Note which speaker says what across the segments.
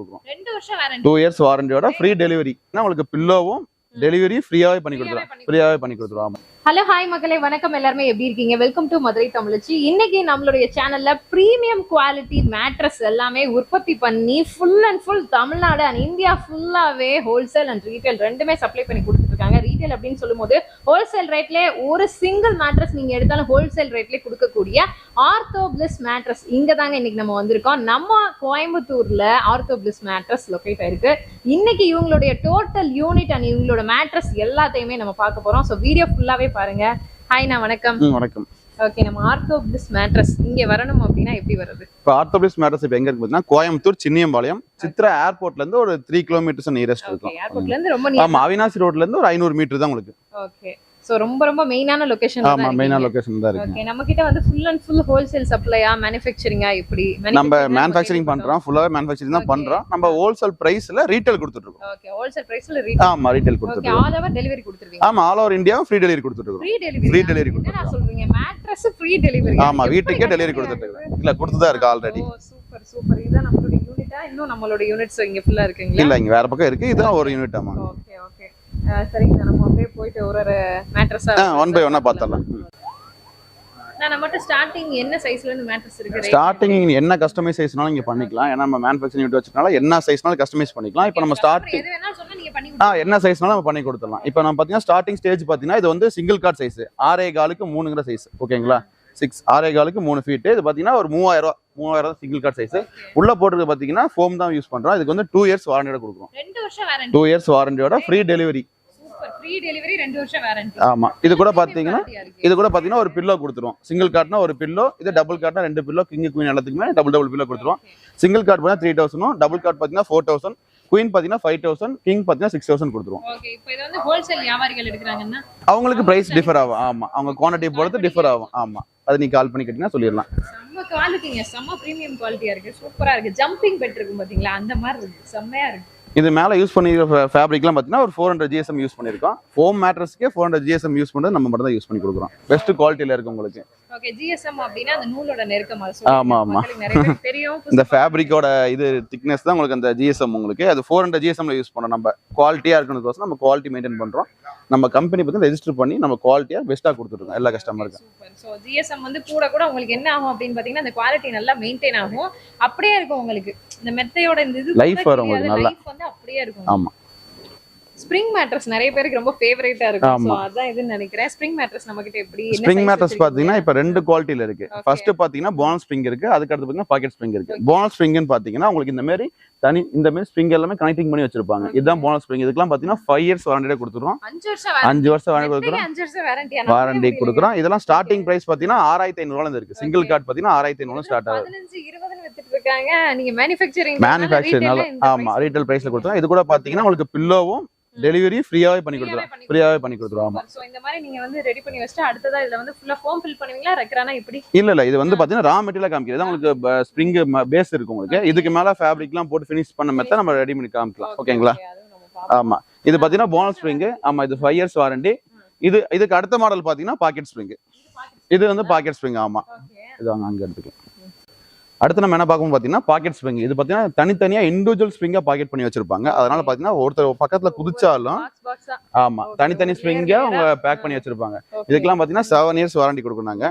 Speaker 1: கொடுக்குறோம்.
Speaker 2: ரெண்டு வருஷம் வாரண்டி
Speaker 1: டூ இயர்ஸ் வாரண்டியோட ஃப்ரீ டெலிவரி உங்களுக்கு பில்லோவும் டெலிவரி ஃப்ரீயாவே பண்ணி கொடுத்துருவோம் ஃப்ரீயாவே பண்ணி கொடுத்துருவோம் ஆமா.
Speaker 2: ஹலோ ஹாய் மக்களே வணக்கம் எல்லாருமே. எப்படி இருக்கீங்க? Welcome to Madurai Tamizhachi. இன்னைக்கு நம்மளுடைய சேனல்ல ப்ரீமியம் குவாலிட்டி மேட்ரஸ் எல்லாமே உற்பத்தி பண்ணி full and full Tamil Nadu and India ஃபுல்லாவே ஹோல்சேல் அண்ட் ரீட்டைல் ரெண்டுமே சப்ளை பண்ணி கொடுத்துட்டு இருக்காங்க ரீட்டைல் அப்படின்னு சொல்லும்போது ஹோல்சேல் ரேட்ல ஒரு சிங்கிள் மேட்ரஸ் நீங்க எடுத்தாலும் ஹோல்சேல் ரேட்ல கொடுக்கக்கூடிய ஆர்த்தோபிளிஸ் மேட்ரஸ் இங்க தாங்க இன்னைக்கு நம்ம வந்திருக்கோம். நம்ம கோயம்புத்தூர்ல ஆர்த்தோபிளிஸ் மேட்ரஸ் லொக்கேட் ஆயிருக்கு. இன்னைக்கு இவங்களுடைய டோட்டல் யூனிட் அண்ட் இவங்களோட மேட்ரஸ் எல்லாத்தையுமே நம்ம பார்க்க போறோம். ஸோ வீடியோ ஃபுல்லாவே பாருங்க. ஹாய்ண்ணா வணக்கம்.
Speaker 1: ம் வணக்கம்.
Speaker 2: ஓகே நம்ம ஆர்த்தோ பிளிஸ் மேட்ரஸ் இங்க வரணும் அப்படின்னா எப்படி வருது
Speaker 1: இப்போ ஆர்த்தோபிஸ் மேட்டர்ஸ் இப்போ எங்க இருக்கு பார்த்தீங்கன்னா கோயம்புத்தூர் சின்னியம்பாளையம் சித்ரா ஏர்போர்ட்ல இருந்து ஒரு த்ரீ கிலோமீட்டர்ஸ் நியரஸ்ட் இருக்கும்.
Speaker 2: ஏர்போர்ட்ல இருந்து ரொம்ப நியர்
Speaker 1: ஆமா அவினாசி ரோட்ல இருந்து ஒரு ஐநூறு மீட்டர் தான் உங்களுக்கு.
Speaker 2: ஓகே ஸோ ரொம்ப ரொம்ப மெயினான லொகேஷன்
Speaker 1: ஆமா மெயினா லொகேஷன் தான் இருக்கு
Speaker 2: ஓகே நம்ம கிட்ட வந்து ஃபுல் அண்ட் ஃபுல் ஹோல்சேல் சப்ளையா மேனுஃபேக்சரிங்கா எப்படி
Speaker 1: நம்ம மேனுஃபேக்சரிங் பண்றோம் ஃபுல்லாவே மேனுஃபேக்சரிங் தான். பண்றோம். நம்ம ஹோல்சேல் பிரைஸ்ல ரீட்டைல் கொடுத்துட்டு இருக்கோம்.
Speaker 2: ஓகே ஹோல்சேல் பிரைஸ்ல ரீட்
Speaker 1: ஆமா ரீட்டைல் கொடுத்துட்டு
Speaker 2: ஆல் ஓவர் டெலிவரி கொடுத்துருவீங்க.
Speaker 1: ஆமா all over India free delivery கொடுத்துட்டு இருக்கோம்.
Speaker 2: ஃப்ரீ டெலிவரி
Speaker 1: Free delivery
Speaker 2: என்ன சொல்றீங்க? மேட்ரஸ் ஃப்ரீ டெலிவரி
Speaker 1: ஆமா வீட்டுக்கே டெலிவரி கொடுத்துட்டு இருக்கோம். இல்ல கொடுத்து தான் இருக்கு ஆல்ரெடி
Speaker 2: ஓ சூப்பர் சூப்பர் இதுதான் நம்மளோட யூனிட்டா இன்னும் நம்மளோட யூனிட்ஸ் இங்க ஃபுல்லா இருக்குங்களா?
Speaker 1: இல்ல இங்க வேற பக்கம் இருக்கு. இதுதான் ஒரு யூனிட் ஆமா.
Speaker 2: சரிங்க. நம்ம அப்படியே போயிட்டு ஒரு ஒரு மேட்ரஸா
Speaker 1: ஒன் பை ஒன்னா பார்த்தரலாம்
Speaker 2: நான் நம்மகிட்ட ஸ்டார்டிங் என்ன சைஸ்ல இருந்து மேட்ரஸ் இருக்கு? Rate?
Speaker 1: ஸ்டார்டிங் என்ன கஸ்டமைஸ் சைஸ்னாலும் இங்க பண்ணிக்கலாம். ஏன்னா நம்ம மேனுஃபேக்சரிங் யூனிட் வச்சனால என்ன சைஸ்னாலும் கஸ்டமைஸ் பண்ணிக்கலாம். இப்போ நம்ம
Speaker 2: நீங்க பண்ணி
Speaker 1: ஆ என்ன சைஸ்னாலும் நம்ம பண்ணி கொடுத்துடலாம். இப்போ நம்ம பார்த்தீங்கன்னா ஸ்டார்டிங் ஸ்டேஜ் பார்த்தீங்கன்னா இது வந்து சிங்கிள் கார்ட் சைஸ் ஆறே காலுக்கு மூணுங்கிற சைஸ் ஓகேங்களா சிக்ஸ் ஆறே காலுக்கு மூணு ஃபீட் இது பார்த்தீங்கன்னா ஒரு மூவாயிரம் ரூபா மூவாயிரம் சிங்கிள் கார்ட் சைஸ் உள்ள போட்டுருக்கு பார்த்தீங்கன்னா ஃபோம் தான் யூஸ் பண்றோம். இதுக்கு வந்து டூ இயர்ஸ் வாரண்டியோட கொடுக்குறோம்.
Speaker 2: வாரண்டி
Speaker 1: டூ இயர்ஸ் வாரண்டியோட ஃப்ரீ டெலிவரி ஆமா. இது கூட பார்த்தீங்கன்னா இது கூட பார்த்தீங்கன்னா ஒரு பில்லோ கொடுத்துருவோம். சிங்கிள் கார்ட்னா ஒரு பில்லோ இது டபுள் கார்ட்னா ரெண்டு பில்லோ கிங் குயின் எல்லாத்துக்குமே டபுள் டபுள் பில்லோ கொடுத்துருவோம். சிங்கிள் கார்ட் பார்த்தீங்கன்னா த்ரீ தௌசண்டும் டபுள் கார்ட் பார்த்தீங்கன்னா ஃபோர் தௌசண்ட் குயின் பார்த்தீங்கன்னா ஃபைவ் தௌசண்ட் கிங் பார்த்தீங்கன்னா சிக்ஸ் தௌசண்ட் கொடுத்துருவோம். அவங்களுக்கு பிரைஸ் டிஃபர் ஆகும். ஆமா. அவங்க குவான்டிட்டி பொறுத்து டிஃபர் ஆகும். ஆமா. அது நீ கால் பண்ணி கேட்டீங்கன்னா சொல்லிடலாம்.
Speaker 2: செம்ம குவாலிட்டிங்க செம்ம பிரீமியம் குவாலிட்டியா இருக்கு. சூப்பரா இருக்கு. ஜம்பிங் பெட் இருக்கும் பாத்தீங்களா? அந்த மாதிரி இருக்கு. செம்மையா இருக்கு.
Speaker 1: இது மேல யூஸ் பண்ணிருக்க ஃபேப்ரிக்லாம் பார்த்தீங்கன்னா ஒரு ஃபோர் ஹண்ட்ரட் ஜிஎஸ்எம் யூஸ் பண்ணிருக்கோம். ஃபோம் மேட்ரஸ்க்கே ஃபோர் ஹண்ட்ரட் ஜிஎஸ்எம் யூஸ் பண்ணுறது நம்ம மட்டும் தான் யூஸ் பண்ணி கொடுக்குறோம். பெஸ்ட் குவாலிட்டியில இருக்கு உங்களுக்கு
Speaker 2: ஓகே ஜிஎஸ்எம் அப்படின்னா அந்த நூலோட நெருக்கம் அது
Speaker 1: ஆமா, ஆமா.
Speaker 2: மக்களுக்கு நிறைய பேருக்கு தெரியும்
Speaker 1: இந்த ஃபேப்ரிக்கோட இது திக்னஸ் தான் உங்களுக்கு அந்த ஜிஎஸ்எம் உங்களுக்கு. அது ஃபோர் ஹண்ட்ரட் ஜிஎஸ்எம்ல யூஸ் பண்ணோம். நம்ம குவாலிட்டியா இருக்கணுக்கோசம் நம்ம குவாலிட்டி மெயின்டைன் பண்றோம். நம்ம கம்பெனி பத்தி ரெஜிஸ்டர் பண்ணி நம்ம குவாலிட்டியா பெஸ்ட்டாக கொடுத்துருக்கோம் எல்லா கஸ்டமருக்கும்
Speaker 2: ஸோ ஜிஎஸ்எம் வந்து கூட கூட உங்களுக்கு என்ன ஆகும் அப்படின்னு பாத்தீங்கன்னா அந்த குவாலிட்டி நல்லா மெயின்டைன் ஆகும். அப்படியே இருக்கும் உங்களுக்கு. இந்த மெத்தையோட இந்த இது
Speaker 1: Life வரும் உங்களுக்கு நல்லா.
Speaker 2: வந்து அப்படியே இருக்கும்.
Speaker 1: ஆமா.
Speaker 2: ஸ்ப்ரிங் மேட்ரஸ் நிறைய பேருக்கு ரொம்ப ஃபேவரேட்டா இருக்கும். ஸோ அதான் இதுன்னு நினைக்கிறேன். ஸ்ப்ரிங் மேட்ரஸ் நம்ம கிட்ட எப்படி என்ன
Speaker 1: ஸ்ப்ரிங் மேட்ரஸ்? பாத்தீங்கன்னா இப்போ ரெண்டு குவாலிட்டியில இருக்கு. ஃபர்ஸ்ட் பாத்தீங்கன்னா போனல் ஸ்ப்ரிங் இருக்கு. அதுக்கு அடுத்து பாத்தீங்கன்னா பாக்கெட் ஸ்ப்ரிங் இருக்கு. போனல் ஸ்ப்ரிங்னு பாத்தீங்கன்னா உங்களுக்கு இந்த மாதிரி தனி இந்த மாதிரி ஸ்ப்ரிங் எல்லாமே கனெக்டிங் பண்ணி வச்சிருப்பாங்க. இதுதான் போனல் ஸ்ப்ரிங் இதுக்கெல்லாம் பாத்தீங்கன்னா ஃபைவ் இயர்ஸ் வாரண்டியே கொடுத்துருவோம்.
Speaker 2: அஞ்சு வருஷம் வாரண்டி
Speaker 1: கொடுக்குறோம்?
Speaker 2: வாரண்டி
Speaker 1: கொடுக்குறோம். இதெல்லாம் ஸ்டார்டிங் பிரைஸ் பாத்தீங்கன்னா ஆறாயிரத்தி இருந்து இருக்கு. சிங்கிள் கார்டு பாத்தீங்கன்னா ஆறாயிரத்தி ஐநூறு ஸ்டார்ட் மேனுஃபேக்சர்னால ஆமா ரீட்டைல் பிரைஸ்ல கொடுத்துருவோம். இது கூட பாத்தீங்கன்னா உங்களுக்கு பில்லோவும் டெலிவரி ஃப்ரீயாவே பண்ணி கொடுத்துருவோம். ஃப்ரீயாவே பண்ணி கொடுத்துருவோம்.
Speaker 2: சோ இந்த மாதிரி நீங்க வந்து ரெடி பண்ணி வச்சுட்டு அடுத்ததா இதுல வந்து ஃபுல்லா ஃபார்ம் ஃபில் பண்ணுவீங்களா? ரெக்கறானா இப்படி?
Speaker 1: இல்ல இல்ல. இது வந்து பாத்தீங்கன்னா ரா மெட்டீரியல் காமிக்கிறது உங்களுக்கு ஸ்ப்ரிங் பேஸ் இருக்கு உங்களுக்கு. இதுக்கு மேல ஃபேப்ரிக்லாம் போட்டு ஃபினிஷ் பண்ண மெத்த நம்ம ரெடி பண்ணி காமிக்கலாம். ஓகேங்களா
Speaker 2: Okay, அதுவும் நம்ம பார்ப்போம்.
Speaker 1: ஆமா. இது பாத்தீங்கன்னா போனல் ஸ்ப்ரிங் ஆமா இது ஃபைவ் இயர்ஸ் வாரண்டி இது இதுக்கு அடுத்த மாடல் பாத்தீங்கன்னா பாக்கெட் ஸ்ப்ரிங் இது வந்து பாக்கெட் ஸ்ப்ரிங் ஆமா.
Speaker 2: Okay.
Speaker 1: இது வாங்க அங்க எடுத்துக்கலாம். அடுத்து நம்ம என்ன பார்க்கணும் பாத்தீங்கன்னா பாக்கெட் ஸ்ப்ரிங் இது பாத்தீங்கன்னா தனித்தனியா இண்டிவிஜுவல் ஸ்ப்ரிங்கா பாக்கெட் பண்ணி வச்சிருப்பாங்க. அதனால பாத்தீங்கன்னா ஒருத்தர் பக்கத்துல குதிச்சாலும்
Speaker 2: Box, box ஆ.
Speaker 1: ஆமா.
Speaker 2: Okay,
Speaker 1: தனித்தனி
Speaker 2: okay.
Speaker 1: ஸ்ப்ரிங்கா அவங்க பேக் பண்ணி வச்சிருப்பாங்க. இதுக்கெல்லாம் பாத்தீங்கன்னா செவன் இயர்ஸ் வாரண்டி கொடுக்குறாங்க.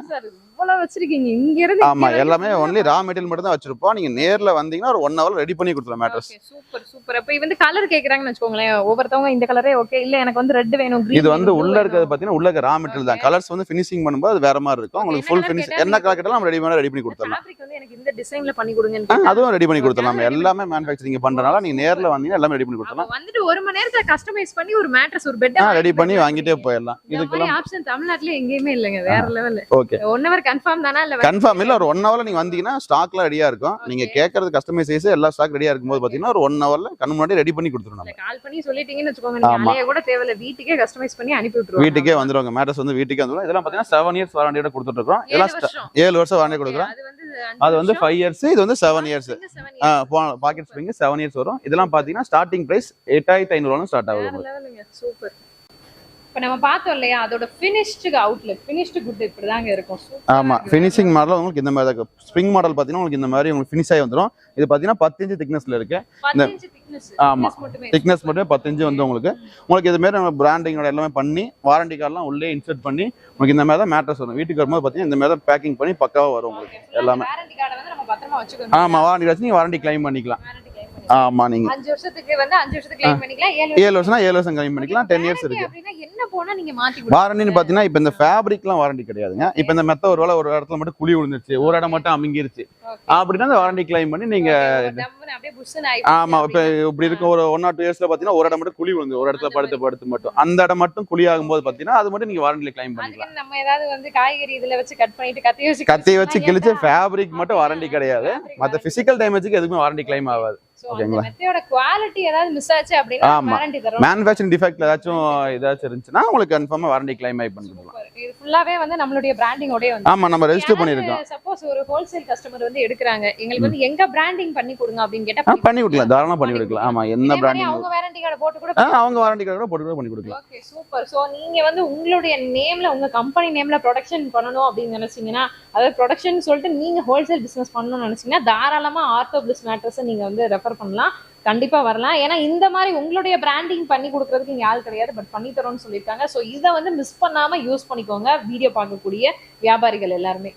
Speaker 2: Sir, இவ்வளவு வச்சிருக்கீங்க இங்க இருந்து
Speaker 1: ஆமா எல்லாமே ஒன்லி ரா மெட்டீரியல் மட்டும் தான் வச்சிருப்போம். நீங்க நேர்ல வந்தீங்கன்னா ஒரு ஒன் ஹவர் ரெடி பண்ணி கொடுத்துருவோம் மேட்ரஸ்
Speaker 2: சூப்பர் சூப்பர் அப்ப இது வந்து கலர் கேக்குறாங்கன்னு வச்சுக்கோங்களேன். ஒவ்வொருத்தவங்க இந்த கலரே ஓகே இல்ல எனக்கு வந்து ரெட் வேணும்
Speaker 1: இது வந்து உள்ள இருக்கிறது. பாத்தீங்கன்னா உள்ள ரா மெட்டீரியல் தான். கலர்ஸ் வந்து ஃபினிஷிங் பண்ணும்போது அது வேற மாதிரி இருக்கும். உங்களுக்கு ஃபுல் ஃபினிஷ் என்ன கலர் கேட்டாலும் நம்ம ரெடி பண்ணி ரெடி பண்ணி கொடுத்துடலாம்.
Speaker 2: வந்து எனக்கு இந்த டிசைன்ல பண்ணி கேட்டா,
Speaker 1: அதுவும் ரெடி பண்ணி கொடுத்துடலாம். எல்லாமே மேனுஃபேக்சரிங் பண்றதுனால நீங்க நேர்ல வந்தீங்கன்னா எல்லாமே ரெடி பண்ணி கொடுத்துடலாம்.
Speaker 2: வந்துட்டு ஒரு மணி நேரத்துல கஸ்டமைஸ் பண்ணி ஒரு மேட்ரஸ் ஒரு பெட்
Speaker 1: ரெடி பண்ணி வாங்கிட்டே போயிடலாம். இதுக்கெல்லாம்
Speaker 2: ஆப்ஷன் தமிழ்நாட்டுல எங்கேயுமே இல்லைங்க வேற level
Speaker 1: okay
Speaker 2: one hour confirm தானா? இல்ல
Speaker 1: கன்ஃபார்ம் இல்ல ஒரு ஒன் ஹவர்ல நீங்க வந்தீங்கன்னா ஸ்டாக்ல ரெடியா இருக்கும். நீங்க கேட்கறது கஸ்டமைஸ் சைஸ் எல்லா ஸ்டாக் ரெடியா இருக்கும்போது பாத்தீங்கன்னா ஒரு ஒன் ஹவர்ல கண்ணு முன்னாடி ரெடி பண்ணி கொடுத்துரும் நம்ம.
Speaker 2: கால் பண்ணி சொல்லிட்டீங்கன்னு வச்சுக்கோங்க. அலைய கூட தேவையில்ல. வீட்டுக்கே கஸ்டமைஸ் பண்ணி அனுப்பி விட்டுருவாங்க
Speaker 1: வீட்டுக்கே வந்துருவாங்க. மேட்டர்ஸ் வந்து வீட்டுக்கே வந்துரும். இதெல்லாம் பாத்தீங்கன்னா செவன் இயர்ஸ் வாரண்டியோட கொடுத்துட்டு இருக்கோம்
Speaker 2: ஏழு
Speaker 1: இதெல்லாம் sta-
Speaker 2: வருஷம்.
Speaker 1: ஏழு வருஷம் வாரண்டி கொடுக்குறோம்.
Speaker 2: அது வந்து
Speaker 1: அது வந்து ஃபைவ் இயர்ஸ் இது வந்து seven years
Speaker 2: seven years
Speaker 1: pocket spring seven years வரும். இதெல்லாம் பாத்தீங்கன்னா ஸ்டார்டிங் பிரைஸ் எட்டாயிரத்தி ஐநூறுவா ஸ்டார்ட்
Speaker 2: லெவலுங்க சூப்பர் இப்ப நம்ம பார்த்தோம் இல்லையா அதோட ஃபினிஷ்டு அவுட்லுக் ஃபினிஷ்டு குட் இப்படிதாங்க இருக்கும் Super ஆ
Speaker 1: ஆமா
Speaker 2: இருக்கு.
Speaker 1: ஃபினிஷிங் மாடல் உங்களுக்கு இந்த மாதிரி தான் ஸ்ப்ரிங் மாடல் பார்த்தீங்கன்னா உங்களுக்கு இந்த மாதிரி உங்களுக்கு ஃபினிஷ் ஆகி வந்துடும் இது பார்த்தீங்கன்னா பத்து இன்ச்சு திக்னஸ்ல இருக்கு
Speaker 2: பத்து inch thickness.
Speaker 1: ஆமா.
Speaker 2: thickness மட்டுமே.
Speaker 1: திக்னஸ் மட்டும் பத்து இன்ச்சு வந்து உங்களுக்கு உங்களுக்கு இது மாதிரி நம்ம பிராண்டிங்கோட எல்லாமே பண்ணி வாரண்டி கார்டெலாம் உள்ளே இன்சர்ட் பண்ணி உங்களுக்கு இந்த மாதிரி தான் மேட்ரஸ் வரும் வீட்டுக்கு வரும்போது பார்த்தீங்கன்னா இந்த மாதிரி தான் பேக்கிங் பண்ணி பக்காவாக வரும் உங்களுக்கு எல்லாமே.
Speaker 2: warranty card அ வந்து நம்ம பத்திரமா வச்சுக்கணும்.
Speaker 1: ஆமா வாரண்டி வச்சு நீங்கள் வாரண்டி கிளைம் பண்ணிக்கலாம். ஆமா நீங்க
Speaker 2: அஞ்சு வருஷத்துக்கு வந்து அஞ்சு வருஷத்துக்கு claim பண்ணிக்கலாம் ஏழு
Speaker 1: வருஷம்னா ஏழு வருஷம் கிளைம் பண்ணிக்கலாம் டென் இயர்ஸ் இருக்கு
Speaker 2: என்ன போனா நீங்க மாத்தி?
Speaker 1: வாரண்டின்னு பார்த்தீங்கன்னா இப்போ இந்த ஃபேப்ரிக்லாம் வாரண்டி கிடையாதுங்க இப்போ இந்த மெத்த ஒரு வேளை ஒரு இடத்துல மட்டும் குழி விழுந்துருச்சு ஒரு இடம் மட்டும் அமுங்கிருச்சு. அப்படின்னா அந்த வாரண்டி கிளைம் பண்ணி நீங்க ஆமா இப்ப. இப்படி இருக்க ஒரு ஒன் ஆர் டூ இயர்ஸ்ல பாத்தீங்கன்னா ஒரு இடம் மட்டும் குழி விழுந்து ஒரு இடத்துல படுத்து படுத்து மட்டும் அந்த இடம் மட்டும் குழி ஆகும்போது பாத்தீங்கன்னா அது மட்டும் நீங்க வாரண்டில கிளைம் பண்ணிக்கலாம்
Speaker 2: நம்ம ஏதாவது வந்து காய்கறி இதுல வச்சு கட் பண்ணிட்டு கத்தி வச்சு
Speaker 1: கத்தி வச்சு கிழிச்சு? ஃபேப்ரிக் மட்டும் வாரண்டி கிடையாது மத்த. பிசிக்கல் டேமேஜுக்கு எதுவுமே வாரண்டி கிளைம் ஆகாது ஓகேங்களா?
Speaker 2: மெத்தையோட குவாலிட்டி ஏதாவது மிஸ் ஆச்சு அப்படின்னா. வாரண்டி தரோம்
Speaker 1: மேனுஃபேக்சரிங் டிஃபெக்ட்ல ஏதாச்சும் ஏதாச்சும் உங்களுக்கு கன்ஃபார்மா வாரண்டி கிளைம் ஆகி.
Speaker 2: இது ஃபுல்லாவே வந்து நம்மளுடைய பிராண்டிங்கோடய வந்து
Speaker 1: ஆமா நம்ம ரெஜிஸ்டர் பண்ணிருக்கோம்
Speaker 2: சப்போஸ் ஒரு ஹோல்சேல் கஸ்டமர் வந்து எடுக்கிறாங்க. எங்களுக்கு வந்து எங்க பிராண்டிங் பண்ணி கொடுங்க அப்படின்னு
Speaker 1: ஆ,
Speaker 2: கேட்டா
Speaker 1: பண்ணி கொடுக்கலாம். தாராளமா பண்ணி கொடுக்கலாம். ஆமா என்ன பிராண்டிங்
Speaker 2: அவங்க வாரண்டி கார்டு போட்டு கூட
Speaker 1: அவங்க வாரண்டி கார்டு கூட போட்டு கூட பண்ணி கொடுக்கலாம்.
Speaker 2: ஓகே சூப்பர் சோ நீங்க வந்து உங்களுடைய நேம்ல உங்க கம்பெனி நேம்ல ப்ரொடக்ஷன் பண்ணணும் அப்படின்னு நினைச்சீங்கன்னா அதாவது ப்ரொடக்ஷன் சொல்லிட்டு நீங்க ஹோல்சேல் பிசினஸ் பண்ணணும்னு நினைச்சீங்கன்னா தாராளமா ஆர்த்தோ பிளிஸ் நீங்க வந்து ரெஃபர் பண்ணலாம். கண்டிப்பா வரலாம். ஏன்னா இந்த மாதிரி உங்களுடைய பிராண்டிங் பண்ணி கொடுக்கறதுக்கு இங்க ஆள் கிடையாது. பட் பண்ணி தரோம்னு சொல்லியிருக்காங்க. ஸோ இதை வந்து மிஸ் பண்ணாம யூஸ் பண்ணிக்கோங்க. வீடியோ பார்க்கக்கூடிய வியாபாரிகள் எல்லாருமே.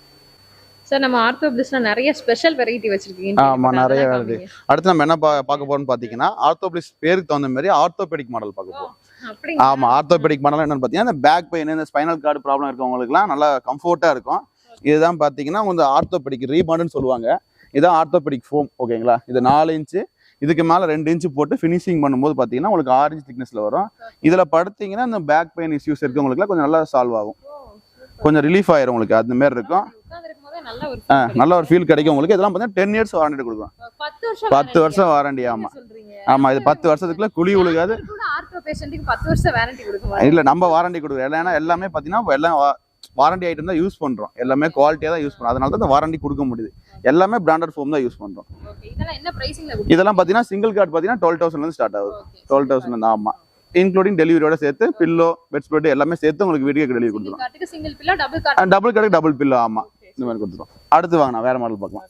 Speaker 2: சார் நம்ம ஆர்த்தோ பிளிஸ்ல நிறைய ஸ்பெஷல் வெரைட்டி வச்சிருக்கீங்க.
Speaker 1: ஆமா, நிறைய variety. அடுத்து நம்ம என்ன பா- பார்க்க போறோம்னு பாத்தீங்கன்னா ஆர்த்தோபிளிஸ் பேருக்கு தகுந்த மாதிரி ஆர்த்தோபெடிக் மாடல் பார்க்க போறோம்? ஆமா ஆர்த்தோபெடிக் மாடல் என்னன்னு பாத்தீங்கன்னா இந்த பேக் பெயின் இந்த ஸ்பைனல் கார்டு ப்ராப்ளம் இருக்கவங்களுக்குலாம் நல்லா கம்ஃபர்ட்டா இருக்கும். இதுதான் பாத்தீங்கன்னா வந்து ஆர்த்தோபெடிக் ரீபாண்டுன்னு சொல்லுவாங்க. இதான் ஆர்த்தோபெடிக் ஃபோம் ஓகேங்களா இது நாலு இன்ச்சு இதுக்கு மேல ரெண்டு இன்ச்சு போட்டு ஃபினிஷிங் பண்ணும்போது பாத்தீங்கன்னா உங்களுக்கு இன்ச் திக்னஸ்ல வரும். இதுல படுத்தீங்கன்னா இந்த பேக் பெயின் இஷ்யூஸ் இருக்கவங்களுக்குலாம் கொஞ்சம் நல்லா சால்வ் ஆகும். கொஞ்சம் ரிலீஃப் ஆயிரும் உங்களுக்கு அந்த மாதிரி இருக்கும்.
Speaker 2: நல்ல ஒரு
Speaker 1: ஃபீல் கிடைக்கும். உங்களுக்கு. இதெல்லாம் பார்த்தீங்கன்னா டென் இயர்ஸ் வாரண்டி கொடுக்கும்.
Speaker 2: பத்து வருஷம்
Speaker 1: வாரண்டி ஆமா.
Speaker 2: என்ன சொல்றீங்க.
Speaker 1: ஆமா இது பத்து வருஷத்துக்குள்ள குழி
Speaker 2: கொடுக்க
Speaker 1: இல்ல நம்ம வாரண்டி கொடுக்குறோம். ஏன்னா எல்லாமே பாத்தீங்கன்னா எல்லாம் வாரண்டி ஐட்டம் தான் யூஸ் பண்றோம். எல்லாமே குவாலிட்டியா தான் யூஸ் பண்றோம். அதனால தான் வாரண்டி கொடுக்க முடியுது. எல்லாமே பிராண்டட் ஃபோம் தான் யூஸ் பண்றோம்.
Speaker 2: ஓகே இதெல்லாம்
Speaker 1: பாத்தீங்கன்னா சிங்கிள் கார்டு பாத்தீங்கன்னா டுவெல் தௌசண்ட்ல இருந்து ஸ்டார்ட் ஆகுது. டுவெல் தௌசண்ட் இருந்து ஆமா. இன்க்ளூடிங் டெலிவரியோட சேர்த்து பில்லோ பெட் ஸ்ப்ரெட் எல்லாமே சேர்த்து உங்களுக்கு வீட்டுக்கு டெலிவரி
Speaker 2: சிங்கிள்
Speaker 1: கொடுத்துரும்
Speaker 2: கார்டுக்கு டபுள்
Speaker 1: டபுள் டபுள் பில்லோ ஆமா. இந்த மாதிரி கொடுத்துரும் அடுத்து வாங்க நான் வேற மாடல் பார்க்கலாம்.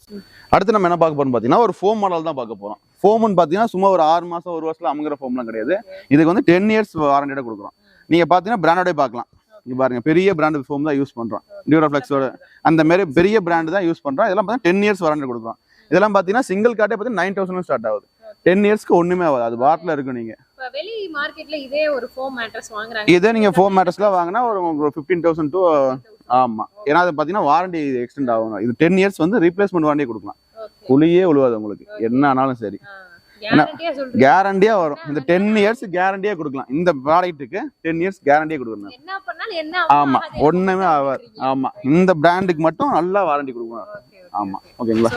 Speaker 1: அடுத்து நம்ம என்ன பார்க்க போறோம் பாத்தீங்கன்னா ஒரு ஃபோம் மாடல் தான் பார்க்க போறோம். ஃபோம்னு பாத்தீங்கன்னா சும்மா ஒரு ஆறு மாசம் ஒரு வருஷத்துல அமுங்கிற ஃபோம்லாம் கிடையாது. இதுக்கு வந்து டென் இயர்ஸ் வாரண்டியோட கொடுக்குறோம். நீங்க பாத்தீங்கன்னா பிராண்டோட பார்க்கலாம். இங்க பாருங்க பெரிய பிராண்ட் ஃபோம் தான் யூஸ் பண்றோம். டியூராஃப்ளெக்ஸோட அந்த மாதிரி பெரிய பிராண்ட் தான் யூஸ் பண்றோம். இதெல்லாம் பார்த்தீங்கன்னா டென் இயர்ஸ் வாரண்டி கொடுக்குறோம். இதெல்லாம் பாத்தீங்கன்னா சிங்கிள் கார்டே பார்த்தீங்கன்னா நைன் தௌசண்ட் ஸ்டார்ட் ஆகுது. டென் இயர்ஸ்க்கு ஒண்ணுமே ஆகாது. அது பாட்டில் இருக்கும் நீங்க.
Speaker 2: இப்ப வெளி மார்க்கெட்ல இதே ஒரு ஃபோம் மேட்ரஸ் வாங்குறாங்க.
Speaker 1: இதே நீங்க ஃபோம் மேட்டர்ஸ்லாம் வாங்கினா ஒரு ஃபிஃப்டீன் தௌசண்ட் டு ஆமா. ஏன்னா அது பாத்தீங்கன்னா வாரண்டி எக்ஸ்டெண்ட் ஆகும் இது டென் இயர்ஸ் வந்து ரீப்ளேஸ்மெண்ட் வாரண்டி கொடுக்கலாம். குழியே உழுவாது உங்களுக்கு. என்ன ஆனாலும் சரி.
Speaker 2: கேரண்டியா
Speaker 1: வரும். இந்த டென் இயர்ஸ் கேரண்டியா கொடுக்கலாம். இந்த ப்ராடக்ட்டுக்கு டென் இயர்ஸ் கேரண்டியா கொடுக்கணும். ஆமா ஒண்ணுமே ஆகாது? ஆமா இந்த பிராண்டுக்கு மட்டும் நல்லா வாரண்டி கொடுக்கணும். ஆமா. ஓகேங்களா?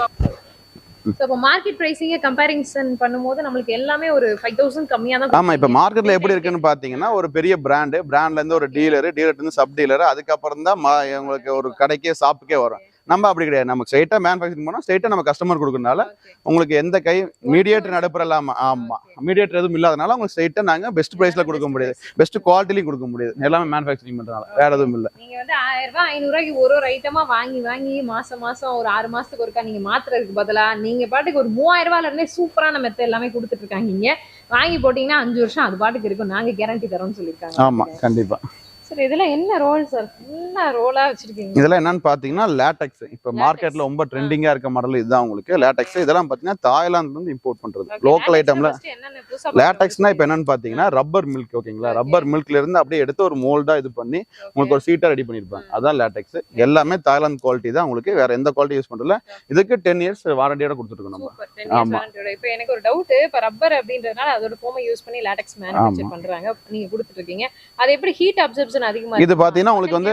Speaker 2: இப்போ மார்க்கெட் பிரைசிங்க கம்பேரிசன் பண்ணும்போது நம்மளுக்கு எல்லாமே ஒரு ஃபைவ் தௌசண்ட் கம்மியா தான்
Speaker 1: ஆமா இப்ப மார்க்கெட்ல எப்படி இருக்குன்னு பாத்தீங்கன்னா ஒரு பெரிய பிராண்டு பிராண்ட்ல இருந்து ஒரு டீலர் டீலர் இருந்து சப் டீலர் அதுக்கப்புறம் தான் உங்களுக்கு ஒரு கடைக்கே ஷாப்புக்கே வரும். நம்ம அப்படி கிடையாது. நம்ம ஸ்ட்ரைட்டா மேனுஃபேக்சரிங் பண்ணோம். ஸ்ட்ரைட்டா நம்ம கஸ்டமர் கொடுக்கறனால உங்களுக்கு எந்த கை மீடியேட்டர் நடுப்புற இல்லாம ஆமா. மீடியேட்டர் எதுவும் இல்லாதனால உங்களுக்கு ஸ்ட்ரைட்டா நாங்க பெஸ்ட் பிரைஸ்ல கொடுக்க முடியாது. பெஸ்ட் குவாலிட்டிலையும் கொடுக்க முடியாது. எல்லாமே மேனுஃபேக்சரிங் பண்றதுனால. வேற எதுவும் இல்ல.
Speaker 2: நீங்க வந்து ஆயிரம் ரூபாய் ஐநூறு ரூபாய்க்கு ஒரு ஒரு ஐட்டமா வாங்கி வாங்கி மாசம் மாசம் ஒரு ஆறு மாசத்துக்கு ஒருக்கா நீங்க மாத்துறதுக்கு பதிலா நீங்க பாட்டுக்கு ஒரு மூவாயிரம் ரூபாயில இருந்தே சூப்பரான மெத்த எல்லாமே கொடுத்துட்டு இருக்காங்க வாங்கி போட்டீங்கன்னா அஞ்சு வருஷம் அது பாட்டுக்கு இருக்கும். நாங்க கேரண்டி தரோம்னு சொல்லியிருக்காங்க.
Speaker 1: ஆமா கண்டிப்பா.
Speaker 2: சார் இதெல்லாம் என்ன ரோல் சார் ஃபுல்லா ரோலா வச்சிருக்கீங்க?
Speaker 1: இதெல்லாம் என்னன்னு பாத்தீங்கன்னா லேட்டக்ஸ் இப்ப மார்க்கெட்ல ரொம்ப ட்ரெண்டிங்கா இருக்க மாடல் இதுதான் உங்களுக்கு. லேட்டக்ஸ் இதெல்லாம் பாத்தீங்கன்னா தாய்லாந்துல இருந்து இம்போர்ட் பண்றது. லோக்கல் ஐட்டம்ல லேட்டக்ஸ்னா இப்ப என்னன்னு பாத்தீங்கன்னா ரப்பர் மில்க் ஓகேங்களா. ரப்பர் மில்க்ல இருந்து அப்படியே எடுத்து ஒரு மோல்டா இது பண்ணி உங்களுக்கு ஒரு சீட்டா ரெடி பண்ணிருப்பாங்க. அதான் லேட்டக்ஸ் எல்லாமே தாய்லாந்து குவாலிட்டி தான் உங்களுக்கு. வேற எந்த குவாலிட்டி யூஸ் பண்றதுல இதுக்கு டென் இயர்ஸ் வாரண்டியோட கொடுத்துருக்கோம் நம்ம.
Speaker 2: சூப்பர் டென் இயர்ஸ்
Speaker 1: ஆமா.
Speaker 2: வாரண்டியோட இப்போ எனக்கு ஒரு டவுட் இப்போ ரப்பர் அப்படின்றதுனால அதோட ஃபோமை யூஸ் பண்ணி லேட்டக்ஸ் மேனுஃபேக்சர்
Speaker 1: ஆமா.
Speaker 2: பண்றாங்க. நீங்க கொடுத்துட்டு இருக்கீங்க. அது எப்படி ஹீட் அப்சர்ப்ஷன் அதிகமா
Speaker 1: இது பாத்தீங்கன்னா உங்களுக்கு வந்து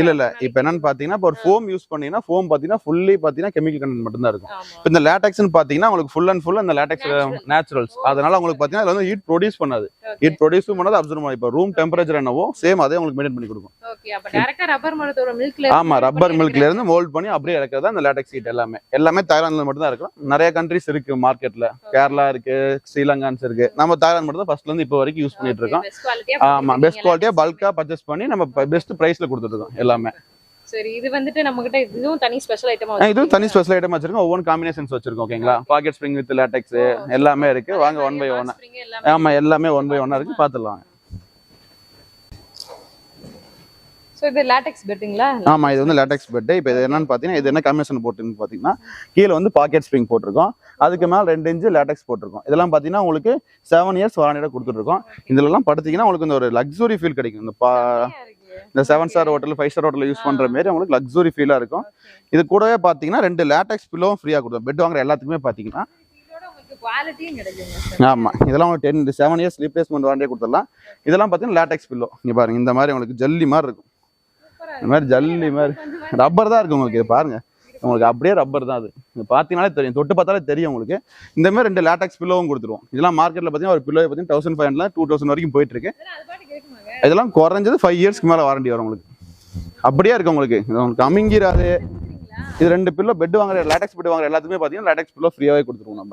Speaker 1: இல்ல இல்ல. இப்ப என்னன்னு பாத்தீங்கன்னா இப்போ ஒரு ஃபோம் யூஸ் பண்ணீங்கன்னா ஃபோம் பாத்தீங்கன்னா ஃபுல்லி பாத்தீங்கன்னா கெமிக்கல் கண்டென்ட் மட்டும் தான் இருக்கும். இப்ப இந்த லேட்டக்ஸ்னு பாத்தீங்கன்னா உங்களுக்கு ஃபுல் அண்ட் ஃபுல் அந்த லேட்டக்ஸ். நேச்சுரல்ஸ் அதனால உங்களுக்கு பார்த்தீங்கன்னா அதில் வந்து ஹீட் ப்ரொடியூஸ் பண்ணாது. ஹீட் ப்ரொடியூஸும் பண்ணாது அப்சர்வ் பண்ணாது. இப்போ ரூம் டெம்பரேச்சர் என்னவோ சேம் அதே உங்களுக்கு மெயின்டைன் பண்ணி கொடுக்கும். ஆமா ரப்பர் மில்க்ல இருந்து மோல்ட் பண்ணி அப்படியே இறக்குறது அந்த லேட்டக்ஸ் ஹீட் எல்லாமே. எல்லாமே தாய்லாந்துல மட்டும் தான் இருக்கும். நிறைய கண்ட்ரிஸ் இருக்கு மார்க்கெட்ல கேரளா இருக்கு ஸ்ரீலங்கான்ஸ் இருக்கு. நம்ம தாய்லாந்து மட்டும் தான் ஃபர்ஸ்ட்ல இருந்து இப்போ வரைக்கும் யூஸ் பண்ணிட்டு இருக்கோம். ஆமா பெஸ்ட் குவாலிட்டியா பல்கா பர்ச்சேஸ் பண்ணி நம்ம பெஸ்ட் பிரைஸ்ல கொடுத்துட்டு இருக்கோம் எல்லாமே.
Speaker 2: சரி இது வந்துட்டு நம்ம கிட்ட இதுவும் தனி ஸ்பெஷல் ஐட்டமா
Speaker 1: இதுவும் தனி ஸ்பெஷல் ஐட்டம் வச்சிருக்கோம். ஒவ்வொரு காம்பினேஷன்ஸ் வச்சிருக்கோம் ஓகேங்களா பாக்கெட் ஸ்ப்ரிங் வித் லேட்டக்ஸ் எல்லாமே இருக்கு. வாங்க ஒன் பை ஒன் ஆமா எல்லாமே ஒன் பை ஒன்னா இருக்கு. பாத்துடலாம்
Speaker 2: சோ இது லாட்டெக்ஸ் பெட்டுங்களா
Speaker 1: ஆமா இது வந்து லேட்டக்ஸ் பெட் இப்போ இது என்னன்னு பாத்தீங்கன்னா இது என்ன காம்பினேஷன் போட்டுன்னு பாத்தீங்கன்னா கீழே வந்து பாக்கெட் ஸ்ப்ரிங் போட்டிருக்கோம். அதுக்கு மேல ரெண்டு இன்ச்சு லேட்டக்ஸ் போட்டிருக்கோம். இதெல்லாம் பாத்தீங்கன்னா உங்களுக்கு செவன் இயர்ஸ் வாரண்டியோட கொடுத்துருக்கோம் இதுலலாம் படுத்தீங்கன்னா உங்களுக்கு இந்த ஒரு லக்ஸுரி ஃபீல் கிடைக்கும். இந்த பா இந்த seven star hotel five star hotel use பண்ற மாதிரி உங்களுக்கு லக்ஸுரி ஃபீலா இருக்கும். இது கூடவே பாத்தீங்கன்னா ரெண்டு லேட்டக்ஸ் பில்லோவும் ஃப்ரீயா கொடுத்தோம். பெட் வாங்குற எல்லாத்துக்குமே பாத்தீங்கன்னா.
Speaker 2: இதோட உங்களுக்கு குவாலிட்டியும் கிடைக்குங்க
Speaker 1: ஆமா. இதெல்லாம் டென் செவன் இயர்ஸ் ரீப்ளேஸ்மெண்ட் வாரண்டியே கொடுத்துடலாம். இதெல்லாம் பாத்தீங்கன்னா லேட்டக்ஸ் பில்லோ இங்க பாருங்க இந்த மாதிரி உங்களுக்கு ஜல்லி மாதிரி இருக்கும். இந்த மாதிரி ஜல்லி மாதிரி ரப்பர் தான் இருக்கு உங்களுக்கு இது பாருங்க. உங்களுக்கு அப்படியே ரப்பர் தான் அது. இது பார்த்தீங்கனாலே தெரியும். தொட்டு பார்த்தாலே தெரியும் உங்களுக்கு. இந்த மாதிரி ரெண்டு லேட்டக்ஸ் பில்லோவும் கொடுத்துருவோம். இதெல்லாம் மார்க்கெட்ல பார்த்தீங்கன்னா ஒரு பில்லோ பார்த்தீங்கன்னா thousand five hundred two thousand வரைக்கும் போயிட்டு இருக்கு
Speaker 2: இதெல்லாம்
Speaker 1: குறைஞ்சது ஃபைவ் இயர்ஸ்க்கு மேலே வாரண்டி வரும் உங்களுக்கு. அப்படியே இருக்கு உங்களுக்கு. உங்களுக்கு அமுங்கிராது. இது ரெண்டு பில்லோ பெட் வாங்குற லேட்டக்ஸ் பெட் வாங்குற எல்லாத்துமே பார்த்தீங்கன்னா லேட்டக்ஸ் பில்லோ ஃப்ரீயாகவே கொடுத்துருவோம் நம்ம.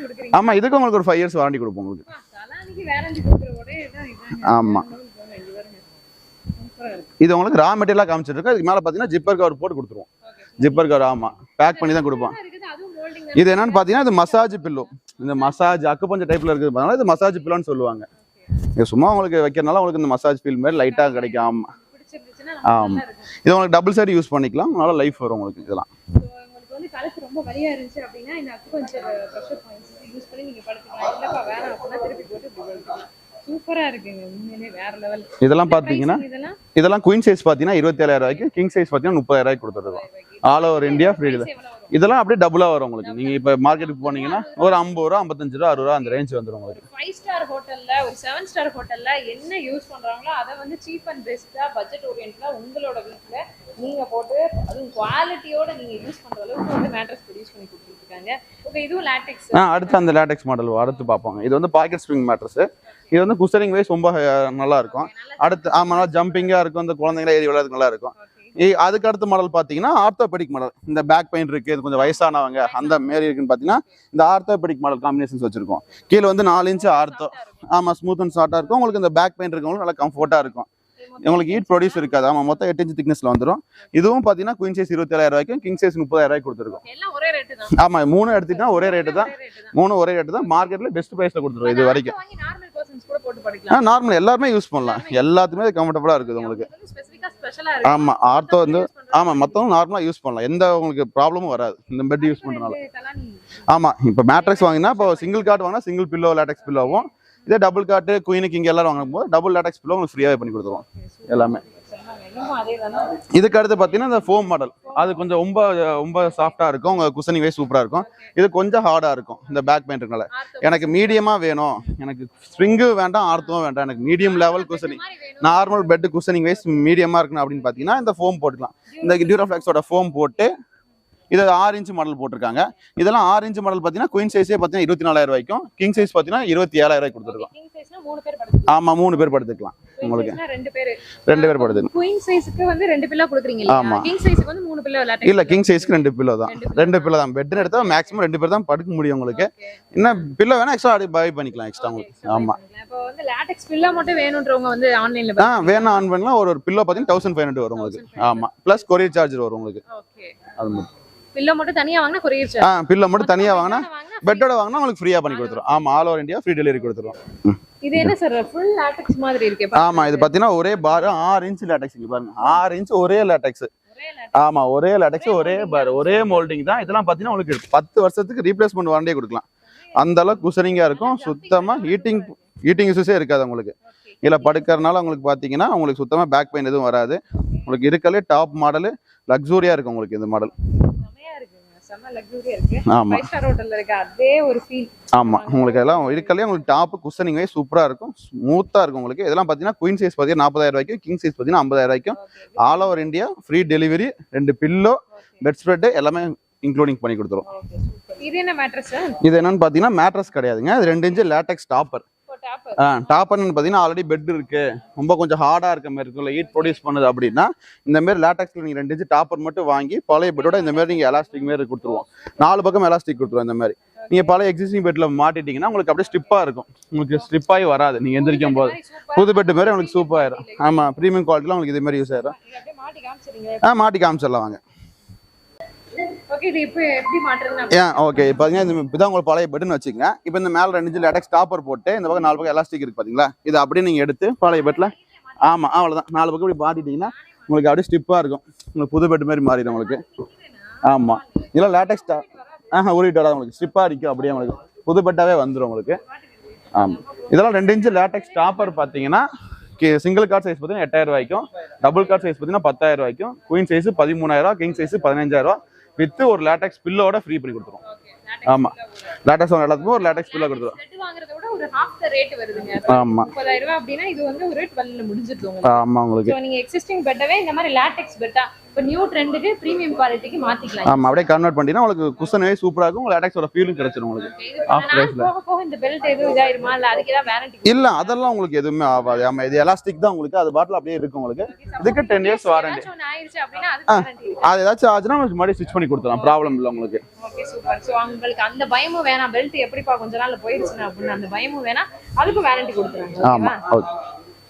Speaker 2: கொடுக்குறீங்க. இதுக்கு
Speaker 1: உங்களுக்கு ஒரு ஃபைவ் இயர்ஸ் வாரண்டி கொடுப்போம் உங்களுக்கு.
Speaker 2: தலானிக்கு வாரண்டி கொடுக்குற ஒரே இதான் இதாங்க
Speaker 1: ஆமா
Speaker 2: இங்க பாருங்க சூப்பரா இருக்கு
Speaker 1: இது உங்களுக்கு ரா மெட்டீரியலாக காமிச்சிருக்கோம் இதுக்கு மேலே பார்த்தீங்கன்னா ஜிப்பர் கவர் போட்டு கொடுத்துருவோம். ஜிப்பர் கவர் ஆமா. பேக் பண்ணி தான் கொடுப்போம்.
Speaker 2: இருக்குது?
Speaker 1: இது என்னன்னு பார்த்தீங்கன்னா இது மசாஜ் பில்லோ இந்த மசாஜ் அக்குப்பஞ்ச டைப்ல இருக்கிறதுனால இது மசாஜ் பில்லோன்னு சொல்லுவாங்க. இது சும்மா உங்களுக்கு வைக்கிறனால உங்களுக்கு இந்த மசாஜ் ஃபீல் மாதிரி லைட்டாக கிடைக்கும். ஆமா.
Speaker 2: பிடிச்சிருந்துச்சுன்னா
Speaker 1: ஆமா.
Speaker 2: நல்லா இருக்கும்.
Speaker 1: இது உங்களுக்கு டபுள் சைடு யூஸ் பண்ணிக்கலாம். நல்லா லைஃப் வரும் உங்களுக்கு இதெல்லாம்.
Speaker 2: நீங்க சூப்பரா இருக்குங்க உண்மையிலே வேற லெவல்
Speaker 1: இதெல்லாம் பார்த்தீங்கன்னா
Speaker 2: இதெல்லாம்
Speaker 1: குயின் சைஸ் பார்த்தீங்கன்னா இருபத்தேழாயிரம் ரூபாய்க்கு கிங் சைஸ் பார்த்தீங்கன்னா முப்பதாயிரம் ரூபாய்க்கு கொடுத்துருக்கோம் ஆல் ஓவர் இந்தியா ஃப்ரீ இதெல்லாம் அப்படியே டபுளாக வரும் உங்களுக்கு. நீங்கள் இப்போ மார்க்கெட்டுக்கு போனீங்கன்னா ஒரு ஐம்பது ரூபா ஐம்பத்தஞ்சு ரூபா அறுபது ரூபா அந்த ரேஞ்ச் வந்துடும் உங்களுக்கு.
Speaker 2: ஃபைவ் ஸ்டார் ஹோட்டல்ல ஒரு செவன் ஸ்டார் ஹோட்டல்ல என்ன யூஸ் பண்றாங்களோ அதை வந்து சீப் அண்ட் பெஸ்டா பட்ஜெட் ஓரியன்டா உங்களோட வீட்ல நீங்க போட்டு அதுவும் குவாலிட்டியோட நீங்க யூஸ் பண்ற அளவுக்கு வந்து மேட்ரஸ் ப்ரொடியூஸ் பண்ணி கொடுத்துட்டு இருக்காங்க. ஓகே இதுவும் லாட்டெக்ஸ்
Speaker 1: அடுத்து அந்த லேட்டெக்ஸ் மாடல் அடுத்து பார்ப்போங்க. இது வந்து பாக்கெட் ஸ்ப்ரிங் மேட்ரஸ் இது வந்து குஷனிங் வைஸ் ரொம்ப நல்லா இருக்கும் அடுத்து ஆமா நல்லா ஜம்பிங்கா இருக்கும். இந்த குழந்தைங்கள ஏறி விளையாடுறதுக்கு நல்லா இருக்கும் அதுக்கு அடுத்த மாடல் பார்த்தீங்கன்னா ஆர்த்தோபெடிக் மாடல் இந்த பேக் பெயின் இருக்கு. இது கொஞ்சம் வயசானவங்க அந்த மாரி இருக்குன்னு பார்த்தீங்கன்னா இந்த ஆர்த்தோபெடிக் மாடல் காம்பினேஷன்ஸ் வச்சிருக்கோம். கீழே வந்து நாலு இன்ச்சு ஆர்த்தோ ஆமா ஸ்மூத் அண்ட் ஷார்ட்டா இருக்கும். உங்களுக்கு இந்த பேக் பெயின் இருக்கவங்களுக்கு நல்லா கம்ஃபர்ட்டா இருக்கும். உங்களுக்கு ஹீட் ப்ரொடியூஸ் இருக்காது. ஆமா மொத்தம் எட்டு இன்ச்சு திக்னஸ்ல வந்துடும் இதுவும் பார்த்தீங்கன்னா குயின் சைஸ் இருபத்தேழாயிரம் ரூபாய்க்கும் கிங் சைஸ் முப்பதாயிரம் ரூபாய்க்கு கொடுத்துருக்கோம்.
Speaker 2: எல்லாம் ஒரே ரேட்டு தான்.
Speaker 1: ஆமா மூணு எடுத்துட்டா ஒரே ரேட்டு தான். மூணு ஒரே ரேட்டு தான். மார்க்கெட்ல பெஸ்ட் பிரைஸ்ல கொடுத்துருவோம் இது வரைக்கும்.
Speaker 2: நார்மல்
Speaker 1: ஆ நார்மல் எல்லாருமே யூஸ் பண்ணலாம். எல்லாத்துக்குமே கம்ஃபர்டபுளா இருக்குது உங்களுக்கு.
Speaker 2: ஸ்பெசிஃபிக்கா ஸ்பெஷலா இருக்கு.
Speaker 1: ஆமா ஆர்த்தோ வந்து ஆமா மத்தவங்க நார்மலா யூஸ் பண்ணலாம். எந்த உங்களுக்கு ப்ராப்ளமும் வராது. இந்த பெட் யூஸ் பண்றதுனால.
Speaker 2: தலானி.
Speaker 1: ஆமா இப்போ மேட்ரஸ் வாங்கினா இப்போ சிங்கிள் கார்டு வாங்கினா சிங்கிள் பில்லோ லேட்டக்ஸ் பில்லோவும் இதே டபுள் கார்டு குயினுக்கு இங்க எல்லாரும் வாங்கும்போது டபுள் லேட்டக்ஸ் பில்லோ உங்களுக்கு ஃப்ரீயாவே பண்ணி கொடுத்துருவோம். எல்லாமே. இதுக்கு அடுத்து பார்த்தீங்கன்னா இந்த ஃபோம் மாடல் அது கொஞ்சம் ரொம்ப ரொம்ப சாஃப்டா இருக்கும். உங்க குசனிங் வே சூப்பரா இருக்கும். இது கொஞ்சம் ஹார்டா இருக்கும் இந்த பேக் இருக்கனால எனக்கு மீடியமா வேணும். எனக்கு ஸ்ப்ரிங்கு வேண்டாம் ஆர்த்தவும் வேண்டாம். எனக்கு medium level cushioning normal bed cushioning wise மீடியமா இருக்கணும் அப்படின்னு பார்த்தீங்கன்னா இந்த ஃபோம் போட்டுக்கலாம். இந்த டியூராஃப்ளெக்ஸோட ஃபோம் போட்டு இது ஆறு இன்ச் மாடல் போட்டிருக்காங்க. இதெல்லாம் ஆறு இன்ச் மாடல் பார்த்தீங்கன்னா குயின் சைஸே பார்த்தீங்கன்னா இருபத்தி நாலாயிரம் ரூபாய்க்கும் கிங் சைஸ் பார்த்தீங்கன்னா இருபத்தி ஏழாயிரம் ரூபாய்க்கு கொடுத்துருக்கோம்
Speaker 2: கிங் சைஸ்னா மூணு பேர் படுத்துக்கலாம்.
Speaker 1: ஆமா மூணு பேர் படுத்துக்கலாம் உங்களுக்கு.
Speaker 2: ரெண்டு பேர். குயின் சைஸ்க்கு வந்து ரெண்டு பில்லோ கொடுக்குறீங்க
Speaker 1: ஆமா.
Speaker 2: கிங் சைஸ்க்கு வந்து மூணு பில்லோ லாட்டெக்ஸ்
Speaker 1: இல்ல கிங் சைஸ்க்கு ரெண்டு பில்லோ தான்.
Speaker 2: ரெண்டு
Speaker 1: பில்லோ. தான். பெட்னு எடுத்தா மேக்ஸிமம் ரெண்டு பேர் தான் படுக்க முடியும் உங்களுக்கு. என்ன பில்லோ வேணா எக்ஸ்ட்ரா பை பண்ணிக்கலாம் எக்ஸ்ட்ரா உங்களுக்கு. ஆமா.
Speaker 2: இப்போ வந்து லாட்டெக்ஸ் பில்லோ மட்டும் வேணும்ன்றவங்க வந்து ஆன்லைன்ல
Speaker 1: ஆ வேணா ஆன் பண்ணலாம். ஒரு ஒரு பில்லோ பார்த்தீங்கன்னா தௌசண்ட் ஃபைவ் ஹண்ட்ரட் வரும் உங்களுக்கு. ஆமா. ப்ளஸ் கொரியர் சார்ஜர் வரும் உங்களுக்கு. அது மட்டும்.
Speaker 2: பில்லோ மட்டும் தனியா வாங்கினா கொரியர்
Speaker 1: ஆ பில்லோ மட்டும் தனியா வாங்கினா பெட்டோட வாங்கினா உங்களுக்கு ஃப்ரீயா பண்ணி கொடுத்துரும். ஆமா all over India free delivery கொடுத்துரும்.
Speaker 2: இது என்ன சார் ஃபுல் லாட்டெக்ஸ் மாதிரி இருக்கே.
Speaker 1: ஆமா இது பாத்தீங்கன்னா ஒரே பார் ஆறு இன்ச் லேட்டக்ஸ் இங்க பாருங்க. ஆறு இன்ச் ஒரே லேட்டக்ஸ். ஆமா ஒரே லேட்டக்ஸ் ஒரே பார் ஒரே மோல்டிங் தான். இதெல்லாம் பாத்தீங்கன்னா உங்களுக்கு பத்து வருஷத்துக்கு ரீப்ளேஸ்மெண்ட் வாரண்டியே கொடுக்கலாம். அந்த அளவுக்கு குசரிங்கா இருக்கும். சுத்தமா ஹீட்டிங் ஹீட்டிங் இஷ்யூஸே இருக்காது உங்களுக்கு. இதுல படுக்கறதுனால உங்களுக்கு பாத்தீங்கன்னா உங்களுக்கு சுத்தமா பேக் பெயின் எதுவும் வராது. உங்களுக்கு இருக்கலே டாப் மாடல் லக்ஸூரியா இருக்கும் உங்களுக்கு இந்த மாடல்
Speaker 2: செம லக்ஸூரியா இருக்கு.
Speaker 1: ஆமா.
Speaker 2: ஃபைவ் ஸ்டார் ஹோட்டல்ல இருக்க அதே ஒரு ஃபீல்
Speaker 1: ஆமா. உங்களுக்கு எல்லாம் இருக்கலே உங்களுக்கு டாப் குஷனிங் வைஸ் சூப்பரா இருக்கும். ஸ்மூத்தா இருக்கும் உங்களுக்கு. இதெல்லாம் பாத்தீங்கன்னா குயின் சைஸ் பாத்தீங்கன்னா நாற்பதாயிரம் ரூபாய்க்கும் கிங் சைஸ் பாத்தீங்கன்னா ஐம்பதாயிரம் ரூபாய்க்கும். All over India free delivery ரெண்டு பில்லோ பெட் ஸ்ப்ரெட் எல்லாமே இன்க்ளூடிங் பண்ணி கொடுத்துரும்.
Speaker 2: இது என்ன மேட்ரஸ்
Speaker 1: இது என்னன்னு பார்த்தீங்கன்னா மேட்ரஸ் கிடையாதுங்க. இது ரெண்டு இன்ச்சு லேட்டக்ஸ் டாப்பர் டாப்பர்னு பார்த்தீங்கன்னா ஆல்ரெடி பெட் இருக்கு. ரொம்ப கொஞ்சம் ஹார்டாக இருக்க மாதிரி இருக்குல்ல ஹீட் ப்ரொடியூஸ் பண்ணுது அப்படின்னா இந்த மாதிரி லேட்டக்ஸ்ல நீங்கள் ரெண்டு இன்ச்சு டாப்பர் மட்டும் வாங்கி பழைய பெட்டோட இந்த மாதிரி நீங்கள் எலாஸ்டிக் மாதிரி கொடுத்துருவோம். நாலு பக்கம் எலாஸ்டிக் கொடுத்துருவோம் இந்த மாதிரி. நீங்கள் பழைய எக்ஸிஸ்டிங் பெட்டில் மாட்டிட்டீங்கன்னா உங்களுக்கு அப்படியே ஸ்டிப்பாக இருக்கும். உங்களுக்கு ஸ்டிப்பாகி வராது. நீங்கள் எந்திரிக்கும் போது. புது பெட்டு மாதிரி உங்களுக்கு சூப்பர் ஆயிரும். ஆமாம் ப்ரீமியம் குவாலிட்டியில் உங்களுக்கு இது மாதிரி யூஸ் ஆயிரும். ஆ மாட்டி காமிச்சிடலாம் வாங்க.
Speaker 2: ஓகே இப்போ
Speaker 1: ஏன் ஓகே பார்த்தீங்கன்னா இந்த இதான் உங்களுக்கு பழைய பெட்டுன்னு வச்சுக்கங்க இப்போ இந்த மேலே ரெண்டு இன்ச்சு லேட்டக்ஸ் டாப்பர் போட்டு இந்த பக்கம் நாலு பக்கம் எலாஸ்டிக் இருக்குது பார்த்தீங்களா இது அப்படியே நீங்கள் எடுத்து பழைய பெட்டில் ஆமாம் அவ்வளோதான் நாலு பக்கம் இப்படி மாட்டிட்டீங்கன்னா உங்களுக்கு அப்படியே ஸ்டிப்பாக இருக்கும். உங்களுக்கு புது பெட் மாதிரி மாறிடும் உங்களுக்கு. ஆமாம் இதெல்லாம் லேட்டக்ஸ் டா ஆஹா உருவிட்டு வராது உங்களுக்கு. ஸ்டிப்பாக இருக்கும் அப்படியே உங்களுக்கு. புது பெட்டாகவே வந்துடும் உங்களுக்கு. ஆமாம் இதெல்லாம் ரெண்டு இன்ச்சு லேட்டக்ஸ் டாப்பர் பார்த்தீங்கன்னா சிங்கிள் கார்ட் சைஸ் பார்த்தீங்கன்னா எட்டாயிரம் ரூபாய்க்கும். டபுள் கார்ட் சைஸ் பார்த்தீங்கன்னா பத்தாயிரம் ரூபாய்க்கும். குயின் சைஸ் பதிமூணாயிரம் கிங் சைஸ் பதினஞ்சாயிரம் வித் ஒரு லேட்டக்ஸ் பில்லோட ஃப்ரீ பண்ணி கொடுத்துருவோம். ஆமா. லேட்டக்ஸ் எல்லாத்துக்கும் ஒரு லேட்டக்ஸ் பில்லோ கொடுத்துருவோம். ஆமா.
Speaker 2: முப்பதாயிரம் ரூபாய் அப்படின்னா இது வந்து ஒரு டுவெல்ல முடிஞ்சிருது உங்களுக்கு.
Speaker 1: ஆமா உங்களுக்கு.
Speaker 2: ஸோ நீங்க எக்ஸிஸ்டிங் பெட்டவே இந்த மாதிரி லேட்டெக்ஸ் பெட்டா இப்போ நியூ ட்ரெண்டுக்கு ப்ரீமியம் குவாலிட்டிக்கு மாத்திக்கலாம்.
Speaker 1: ஆமா அப்படியே கன்வெர்ட் பண்ணிட்டீங்கன்னா உங்களுக்கு குஷனே சூப்பரா இருக்கும். லேட்டக்ஸோட ஃபீலும் கிடைச்சிரும் உங்களுக்கு.
Speaker 2: Okay, இது
Speaker 1: Half
Speaker 2: பண்ண நாள்
Speaker 1: price ல.
Speaker 2: போக போக இந்த பெல்ட் எதுவும் இதாயிருமா? இல்ல அதுக்கு ஏதாவது வேரண்டி
Speaker 1: இல்ல அதெல்லாம் உங்களுக்கு எதுவுமே ஆகாது. ஆமா இது எலாஸ்டிக் தான் உங்களுக்கு. அது பாட்டில் அப்படியே இருக்கும் உங்களுக்கு. இதுக்கு 10 years warranty.
Speaker 2: ஒன்று ஆயிருச்சு அதுக்கு வாரண்டி
Speaker 1: அது ஏதாச்சும் உங்களுக்கு மறுபடியும் ஸ்டிச் பண்ணி கொடுத்துலாம் ப்ராப்ளம் இல்லை உங்களுக்கு.
Speaker 2: ஓகே சூப்பர் ஸோ உங்களுக்கு அந்த பயமும் வேணாம். பெல்ட் எப்படிப்பா கொஞ்ச நாள்ல போயிடுச்சுன்னா அப்படின்னு அந்த பயமும் வேணாம். அதுக்கும் வேரண்டி கொடுத்துறாங்க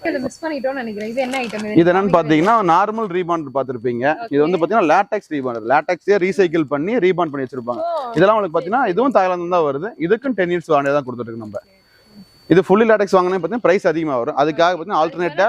Speaker 2: இதை மிஸ் பண்ணிட்டோம்னு நினைக்கிறேன். இது என்ன ஐட்டம்
Speaker 1: இது? என்னன்னு பாத்தீங்கன்னா நார்மல் ரீபாண்ட் பார்த்திருப்பீங்க. இது வந்து பாத்தீங்கன்னா லேட்டக்ஸ் ரீபாண்ட் லேட்டக்ஸே ரீசைக்கிள் பண்ணி ரீபாண்ட் பண்ணி வச்சிருப்பாங்க. இதெல்லாம் உங்களுக்கு பாத்தீங்கன்னா இதுவும் தாய்லாந்து தான் வருது. இதுக்கும் டென் இயர்ஸ் வாரண்டி தான் கொடுத்துட்டு நம்ம. இது ஃபுல்லி லேட்டக்ஸ் வாங்கினா பார்த்தீங்கன்னா பிரைஸ் அதிகமா வரும். அதுக்காக பார்த்தீங்கன்னா ஆல்டர்னேட்டா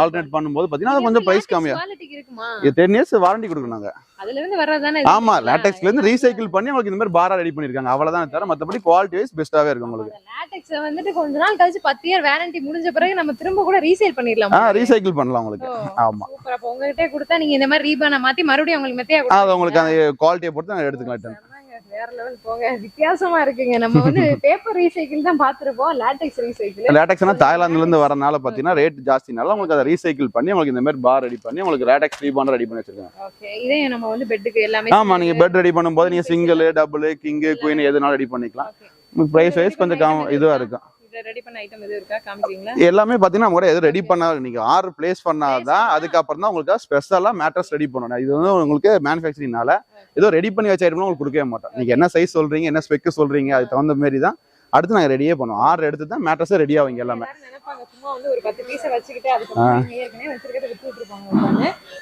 Speaker 1: ஆல்டர்னேட் பண்ணும்போது பார்த்தீங்கன்னா அது கொஞ்சம் பிரைஸ் கம்மியா.
Speaker 2: குவாலிட்டிக்கு இருக்குமா?
Speaker 1: இது டென் இயர்ஸ் வாரண்டி கொடுக்கணும் நாங்க.
Speaker 2: அதுல இருந்து வர்றதானே
Speaker 1: ஆமா லேட்டக்ஸ்ல இருந்து ரீசைக்கிள் பண்ணி உங்களுக்கு இந்த மாதிரி பாரா ரெடி பண்ணிருக்காங்க. அவ்வளவுதான் தவிர மத்தபடி குவாலிட்டி வைஸ் பெஸ்ட்டாவே இருக்கும் உங்களுக்கு.
Speaker 2: லேட்டெக்ஸ் வந்துட்டு கொஞ்ச நாள் கழிச்சு பத்து இயர் வேரண்டி முடிஞ்ச பிறகு நம்ம திரும்ப கூட ரீசேல் பண்ணிடலாம்
Speaker 1: ஆ ரீசைக்கிள் பண்ணலாம் உங்களுக்கு. ஆமா.
Speaker 2: சூப்பர். அப்போ உங்ககிட்ட கொடுத்தா நீங்க இந்த மாதிரி ரீபான மாத்தி மறுபடியும் உங்களுக்கு மெத்தையா
Speaker 1: அது உங்களுக்கு அந்த குவாலிட்டியை பொறுத்து நாங்க எடுத்துக்கலாம்.
Speaker 2: வேற லெவல் போங்க. வித்தியாசமா இருக்குங்க. நம்ம வந்து பேப்பர் ரீசைக்கிள் தான் பார்த்திருப்போம். லேட்டெக்ஸ் ரீசைக்கிள்
Speaker 1: லேட்டக்ஸ்னா தாய்லாந்துல இருந்து வரனால பாத்தீங்கன்னா ரேட் ஜாஸ்தினால உங்களுக்கு அதை ரீசைக்கிள் பண்ணி உங்களுக்கு இந்த மாதிரி பார் ரெடி பண்ணி உங்களுக்கு லேட்டக்ஸ் ரீபாண்ட் ரெடி பண்ணி வச்சிருக்காங்க.
Speaker 2: ஓகே இதே நம்ம வந்து பெட்டுக்கு எல்லாமே
Speaker 1: ஆமா நீங்க பெட் ரெடி பண்ணும்போது நீங்க சிங்கிள் டபுள் கிங் குயின் எதுனாலும் ரெடி பண்ணிக்கலாம். பிரைஸ் வைஸ் கொஞ்சம் இதுவா இருக்கும். எல்லாமே பாத்தீங்கன்னா கூட எது ரெடி பண்ணா நீங்க ஆர்டர் பிளேஸ் பண்ணாதான் அதுக்கப்புறம் தான் உங்களுக்கு ஸ்பெஷலா மேட்ரஸ் ரெடி பண்ணணும். இது வந்து உங்களுக்கு மேனுஃபேக்சரிங்னால ஏதோ ரெடி பண்ணி வச்ச ஐட்டம்லாம் உங்களுக்கு கொடுக்கவே மாட்டோம். நீங்க என்ன சைஸ் சொல்றீங்க என்ன ஸ்பெக் சொல்றீங்க அதுக்கு தகுந்த மாதிரி தான் அடுத்து நாங்க ரெடியே பண்ணுவோம். ஆர்டர் எடுத்து தான் மேட்ரஸே ரெடி ஆகும் எல்லாமே.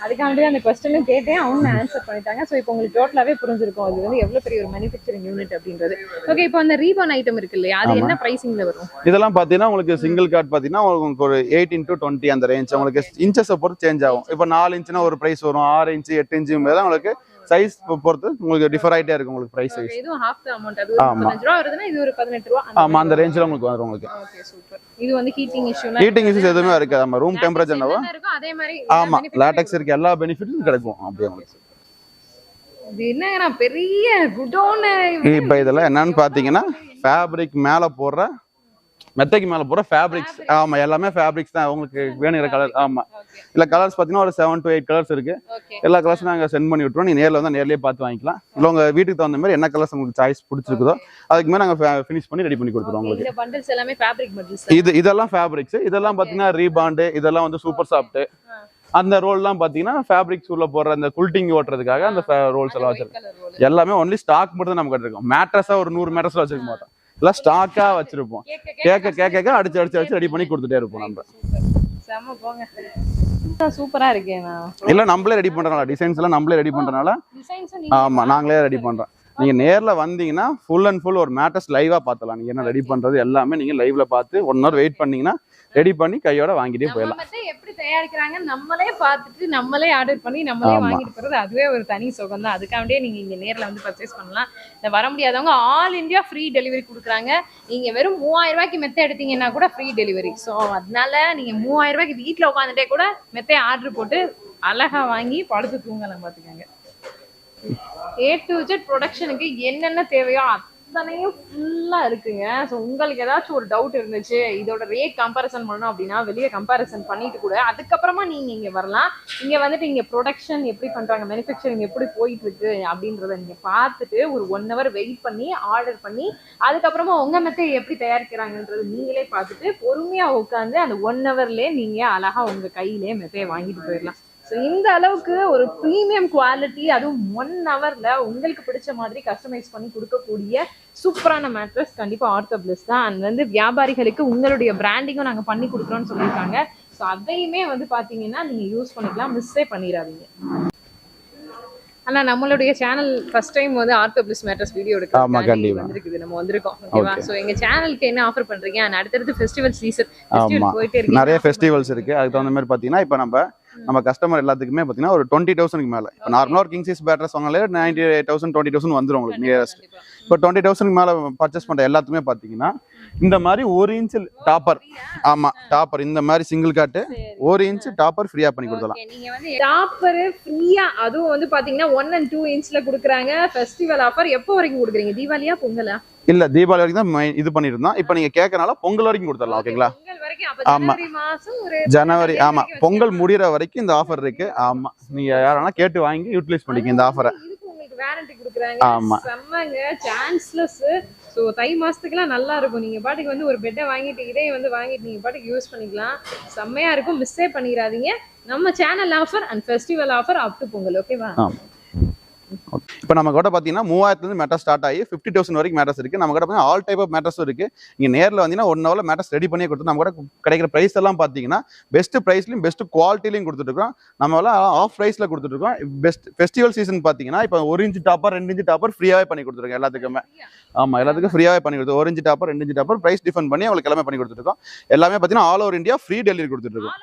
Speaker 2: அதுக்காண்டி அந்த கொஸ்டினும் கேட்டேன். அவங்க ஆன்சர் பண்ணிட்டாங்க. ஸோ இப்போ உங்களுக்கு டோட்டலாவே புரிஞ்சிருக்கும். அது வந்து எவ்வளவு பெரிய ஒரு மேனுஃபேக்சரிங் யூனிட் அப்படின்றது. ஓகே இப்போ அந்த ரீபான் ஐட்டம் இருக்கு இல்லையா? அது என்ன பிரைசிங்ல வரும்?
Speaker 1: இதெல்லாம் பாத்தீங்கன்னா உங்களுக்கு சிங்கிள் கார்டு பாத்தீங்கன்னா உங்களுக்கு ஒரு எயிட்டின் டு டுவெண்ட்டி அந்த ரேஞ்ச் உங்களுக்கு இன்ச்சஸை பொறுத்து சேஞ்ச் ஆகும். இப்போ நாலு இன்ச்சுனா ஒரு பிரைஸ் வரும். ஆறு இன்ச்சு எட்டு இன்ச்சு உங்களுக்கு சைஸ் பொறுத்து உங்களுக்கு டிஃபர் ஆயிட்டே இருக்கும் உங்களுக்கு பிரைஸ் சைஸ்
Speaker 2: இதுவும் ஹாஃப் த அமௌண்ட் அது. பதினஞ்சு ரூபா வருதுன்னா இது ஒரு பதினெட்டு ரூபா
Speaker 1: ஆமா அந்த ரேஞ்சில் உங்களுக்கு வரும். உங்களுக்கு
Speaker 2: ஓகே சூப்பர் இது வந்து ஹீட்டிங் இஷ்யூ
Speaker 1: ஹீட்டிங் இஷ்யூஸ் எதுவுமே இருக்காது. நம்ம ரூம் டெம்பரேச்சர் என்னவோ
Speaker 2: அதே மாதிரி
Speaker 1: ஆமா லேட்டக்ஸ் இருக்க எல்லா பெனிஃபிட்ஸும் கிடைக்கும். அப்படியே உங்களுக்கு.
Speaker 2: என்னங்கண்ணா பெரிய குடோன்னு
Speaker 1: இப்போ இதெல்லாம் என்னன்னு பார்த்தீங்கன்னா ஃபேப்ரிக் மேலே போடுற மெத்தைக்கு மேலே போடுற ஃபேப்ரிக்ஸ் ஆமா எல்லாமே ஃபேப்ரிக்ஸ் தான். உங்களுக்கு வேணுங்கிற கலர் ஆமா. இல்லை கலர்ஸ் பார்த்தீங்கன்னா ஒரு செவன் டு எயிட் கலர்ஸ் இருக்கு. எல்லா கலர்ஸும் நாங்கள் சென்ட் பண்ணி விட்டுருவோம். நீ நேரில் வந்து நேர்லயே பார்த்து வாங்கிக்கலாம். இல்லை உங்க வீட்டுக்கு தகுந்த மாதிரி என்ன கலர்ஸ் உங்களுக்கு சாய்ஸ் பிடிச்சிருக்குதோ அதுக்கு மேலே நாங்கள் ஃபினிஷ் பண்ணி ரெடி பண்ணி கொடுத்துருவோம் உங்களுக்கு.
Speaker 2: எல்லாமே
Speaker 1: இது இதெல்லாம் ஃபேப்ரிக்ஸ் இதெல்லாம் பார்த்தீங்கன்னா ரீபாண்டு இதெல்லாம் வந்து சூப்பர் சாஃப்ட் அந்த ரோல்லாம் பார்த்தீங்கன்னா ஃபேப்ரிக்ஸ் உள்ள போடுற அந்த குல்ட்டிங் ஓட்டுறதுக்காக அந்த ரோல்ஸ் எல்லாம் வச்சிருக்கோம்.
Speaker 2: ரோல்
Speaker 1: எல்லாமே ஒன்லி ஸ்டாக் மட்டும் தான் நம்ம கட்டிருக்கோம். மேட்ரஸா ஒரு நூறு மேட்ரஸ்ல வச்சிருக்க மாட்டோம். எல்லாம் ஸ்டாக்கா வச்சிருப்போம். கேட்க கேட்க கேட்க அடிச்சு அடிச்சு அடிச்சு ரெடி பண்ணி கொடுத்துட்டே இருப்போம் நம்ம.
Speaker 2: சூப்பரா இருக்கேண்ணா
Speaker 1: இல்ல நம்மளே ரெடி பண்றனால டிசைன்ஸ் எல்லாம் நம்மளே ரெடி பண்றனால ஆமா நாங்களே ரெடி பண்றோம். நீங்க நேர்ல வந்தீங்கன்னா ஃபுல் அண்ட் ஃபுல் ஒரு மேட்டர்ஸ் லைவா பார்த்தலாம் நீங்க என்ன ரெடி பண்றது எல்லாமே நீங்க லைவ்ல பார்த்து ஒன் ஹவர் வெயிட் பண்ணீங்கன்னா ரெடி பண்ணி கையோட வாங்கிட்டே போயிடலாம்.
Speaker 2: எப்படி தயாரிக்கிறாங்க நம்மளே பார்த்துட்டு நம்மளே ஆர்டர் பண்ணி நம்மளே. வாங்கிட்டு போறது அதுவே ஒரு தனி சுகம் தான் அதுக்காண்டியே நீங்க இங்க நேர்ல வந்து பர்ச்சேஸ் பண்ணலாம். இந்த வர முடியாதவங்க ஆல் இந்தியா ஃப்ரீ டெலிவரி கொடுக்குறாங்க. நீங்க வெறும் மூவாயிரம் ரூபாய்க்கு மெத்தை எடுத்தீங்கன்னா கூட ஃப்ரீ டெலிவரி ஸோ அதனால நீங்க மூவாயிரம் ரூபாய்க்கு வீட்ல உட்காந்துட்டே கூட மெத்தையை ஆர்டர் போட்டு அழகா வாங்கி படுத்து தூங்கலாம் பாத்துக்கோங்க. ஏ டு ஜெட் ப்ரொடக்ஷனுக்கு என்னென்ன தேவையோ அத்தனையும் ஃபுல்லா இருக்குங்க. ஸோ உங்களுக்கு ஏதாச்சும் ஒரு டவுட் இருந்துச்சு இதோட ரேட் கம்பேரிசன் பண்ணணும் அப்படின்னா வெளியே கம்பேரிசன் பண்ணிட்டு கூட அதுக்கப்புறமா நீங்க இங்க வரலாம். இங்க வந்துட்டு இங்க ப்ரொடக்ஷன் எப்படி பண்றாங்க மேனுஃபேக்சரிங் எப்படி போயிட்டு இருக்கு அப்படின்றத நீங்க பார்த்துட்டு ஒரு ஒன் ஹவர் வெயிட் பண்ணி ஆர்டர் பண்ணி அதுக்கப்புறமா உங்க மெத்தை எப்படி தயாரிக்கிறாங்கன்றது நீங்களே பார்த்துட்டு பொறுமையா உட்காந்து அந்த ஒன் ஹவர்லயே நீங்க அழகா உங்க கையிலே மெத்தையை வாங்கிட்டு போயிடலாம். ஸோ இந்த அளவுக்கு ஒரு ப்ரீமியம் குவாலிட்டி அதுவும் ஒன் ஹவர்ல உங்களுக்கு பிடிச்ச மாதிரி கஸ்டமைஸ் பண்ணி கொடுக்கக்கூடிய சூப்பரான மேட்ரஸ் கண்டிப்பா ஆர்த்தோ பிளஸ் தான். அண்ட் வந்து வியாபாரிகளுக்கு உங்களுடைய பிராண்டிங்கும் நாங்க பண்ணி கொடுக்குறோம்னு சொல்லியிருக்காங்க. ஸோ அதையுமே வந்து பாத்தீங்கன்னா நீங்க யூஸ் பண்ணிக்கலாம் மிஸ்ஸே பண்ணிடாதீங்க. ஆனா நம்மளுடைய சேனல் ஃபர்ஸ்ட் டைம் வந்து ஆர்த்தோ பிளஸ் மேட்ரஸ் வீடியோ
Speaker 1: ஆமா,
Speaker 2: எடுக்க
Speaker 1: கண்டிப்பா.
Speaker 2: வந்திருக்குது. நம்ம வந்திருக்கோம் ஓகேவா. ஸோ எங்க சேனலுக்கு என்ன ஆஃபர் பண்றீங்க? And அடுத்தடுத்து ஃபெஸ்டிவல் சீசன். போயிட்டே இருக்கு
Speaker 1: நிறைய ஃபெஸ்டிவல்ஸ் இருக்கு. அதுக்கு தகுந்த மாதிரி பார்த்தீங்கன்னா இப்போ நம்ம நம்ம கஸ்டமர் எல்லாத்துக்குமே பார்த்தீங்கன்னா ஒரு டுவெண்ட்டி தௌசண்ட்க்கு மேலே. இப்போ நார்மலாக ஒரு கிங் சைஸ் பேட்டர்ஸ் வாங்கினாலே நைன்டி தௌசண்ட் டுவெண்ட்டி தௌசண்ட் வந்துடும் உங்களுக்கு நியரஸ்ட் இப்போ டுவெண்ட்டி தௌசண்ட் மேலே பர்ச்சேஸ் பண்ணுற எல்லாத்துக்குமே பார்த்தீங்கன்னா இந்த மாதிரி ஒரு இன்ச் டாப்பர் ஆமாம் டாப்பர் இந்த மாதிரி சிங்கிள் காட்டு ஒரு இன்ச் டாப்பர் ஃப்ரீயாக பண்ணி கொடுத்துடலாம்.
Speaker 2: Okay, நீங்க வந்து டாப்பர் ஃப்ரீயா அதுவும் வந்து பாத்தீங்கன்னா ஒன் அண்ட் டூ இன்ச்ல குடுக்குறாங்க. ஃபெஸ்டிவல் ஆஃபர் எப்போ வரைக்கும் குடுக்குறீங்க? தீபாவளியா பொங்கலா?
Speaker 1: இல்ல தீபாவளி வரைக்கும் தான் இது பண்ணியிருந்தோம் இப்போ நீங்க கேட்கறனால பொங்கல் வரைக்கும் கொடுத்துடலாம் ஓகேங்களா? ஆமா.
Speaker 2: ஜனவரி
Speaker 1: ஆமா. பொங்கல் முடியிற வரைக்கும் இந்த ஆஃபர் இருக்கு. ஆமா. நீங்க யாரானா கேட்டு வாங்கி யூட்டிலைஸ் பண்ணிக்க இந்த ஆஃபரை
Speaker 2: வாரண்டி குடுக்குறாங்க.
Speaker 1: ஆமா.
Speaker 2: செம்மங்க. சான்ஸ்லெஸ் சோ தை மாசத்துக்குலாம் நல்லா இருக்கும். நீங்க பாட்டுக்கு வந்து ஒரு பெட்டை வாங்கிட்டு இதே வந்து வாங்கிட்டு நீங்க பாட்டுக்கு யூஸ் பண்ணிக்கலாம். செம்மையா இருக்கும். மிஸ்ஸே பண்ணிடாதீங்க. நம்ம channel offer and festival offer up to Pongal ஓகேவா
Speaker 1: இப்போ நம்ம கூட பார்த்தீங்கன்னா மூவாயிரத்துலேருந்து மேட்டர் ஸ்டார்ட் ஆகி ஃபிஃப்டி தௌசண்ட் வரைக்கும் மேட்டர்ஸ் இருக்கு. நம்ம கூட பார்த்தீங்கன்னா ஆல் டைப் ஆஃப் மேட்டர்ஸும் இருக்கு. நீங்க நேரில் வந்தீங்கன்னா ஒன் ஹவரில் மேட்டர்ஸ் ரெடி பண்ணி கொடுத்து நம்ம கூட கிடைக்கிற ப்ரைஸ் எல்லாம் பார்த்தீங்கன்னா பெஸ்ட் ப்ரைஸ்லையும் பெஸ்ட் குவாலிட்டிலையும் கொடுத்துட்ருக்கோம் நம்ம எல்லாம் ஆஃப் ப்ரைஸில் கொடுத்துட்ருக்கோம் பெஸ்ட் ஃபெஸ்டிவல் சீசன் பார்த்தீங்கன்னா இப்போ ஒரு இன்ச் டாப்பர் ரெண்டு இன்ச் டாப்பர் ஃப்ரீயாகவே பண்ணி கொடுத்துருக்கோம் எல்லாத்துக்குமே. ஆமாம் எல்லாத்துக்கும் ஃப்ரீயாகவே பண்ணி கொடுத்து ஒரு இன்ச் டாப்பர் ரெண்டு இன்ச் டாப்பர் ப்ரைஸ் டிஃபன் பண்ணி அவங்களுக்கு எல்லாமே பண்ணி கொடுத்துருக்கோம் எல்லாமே பார்த்தீங்கன்னா all over India free delivery கொடுத்துட்ருக்கோம்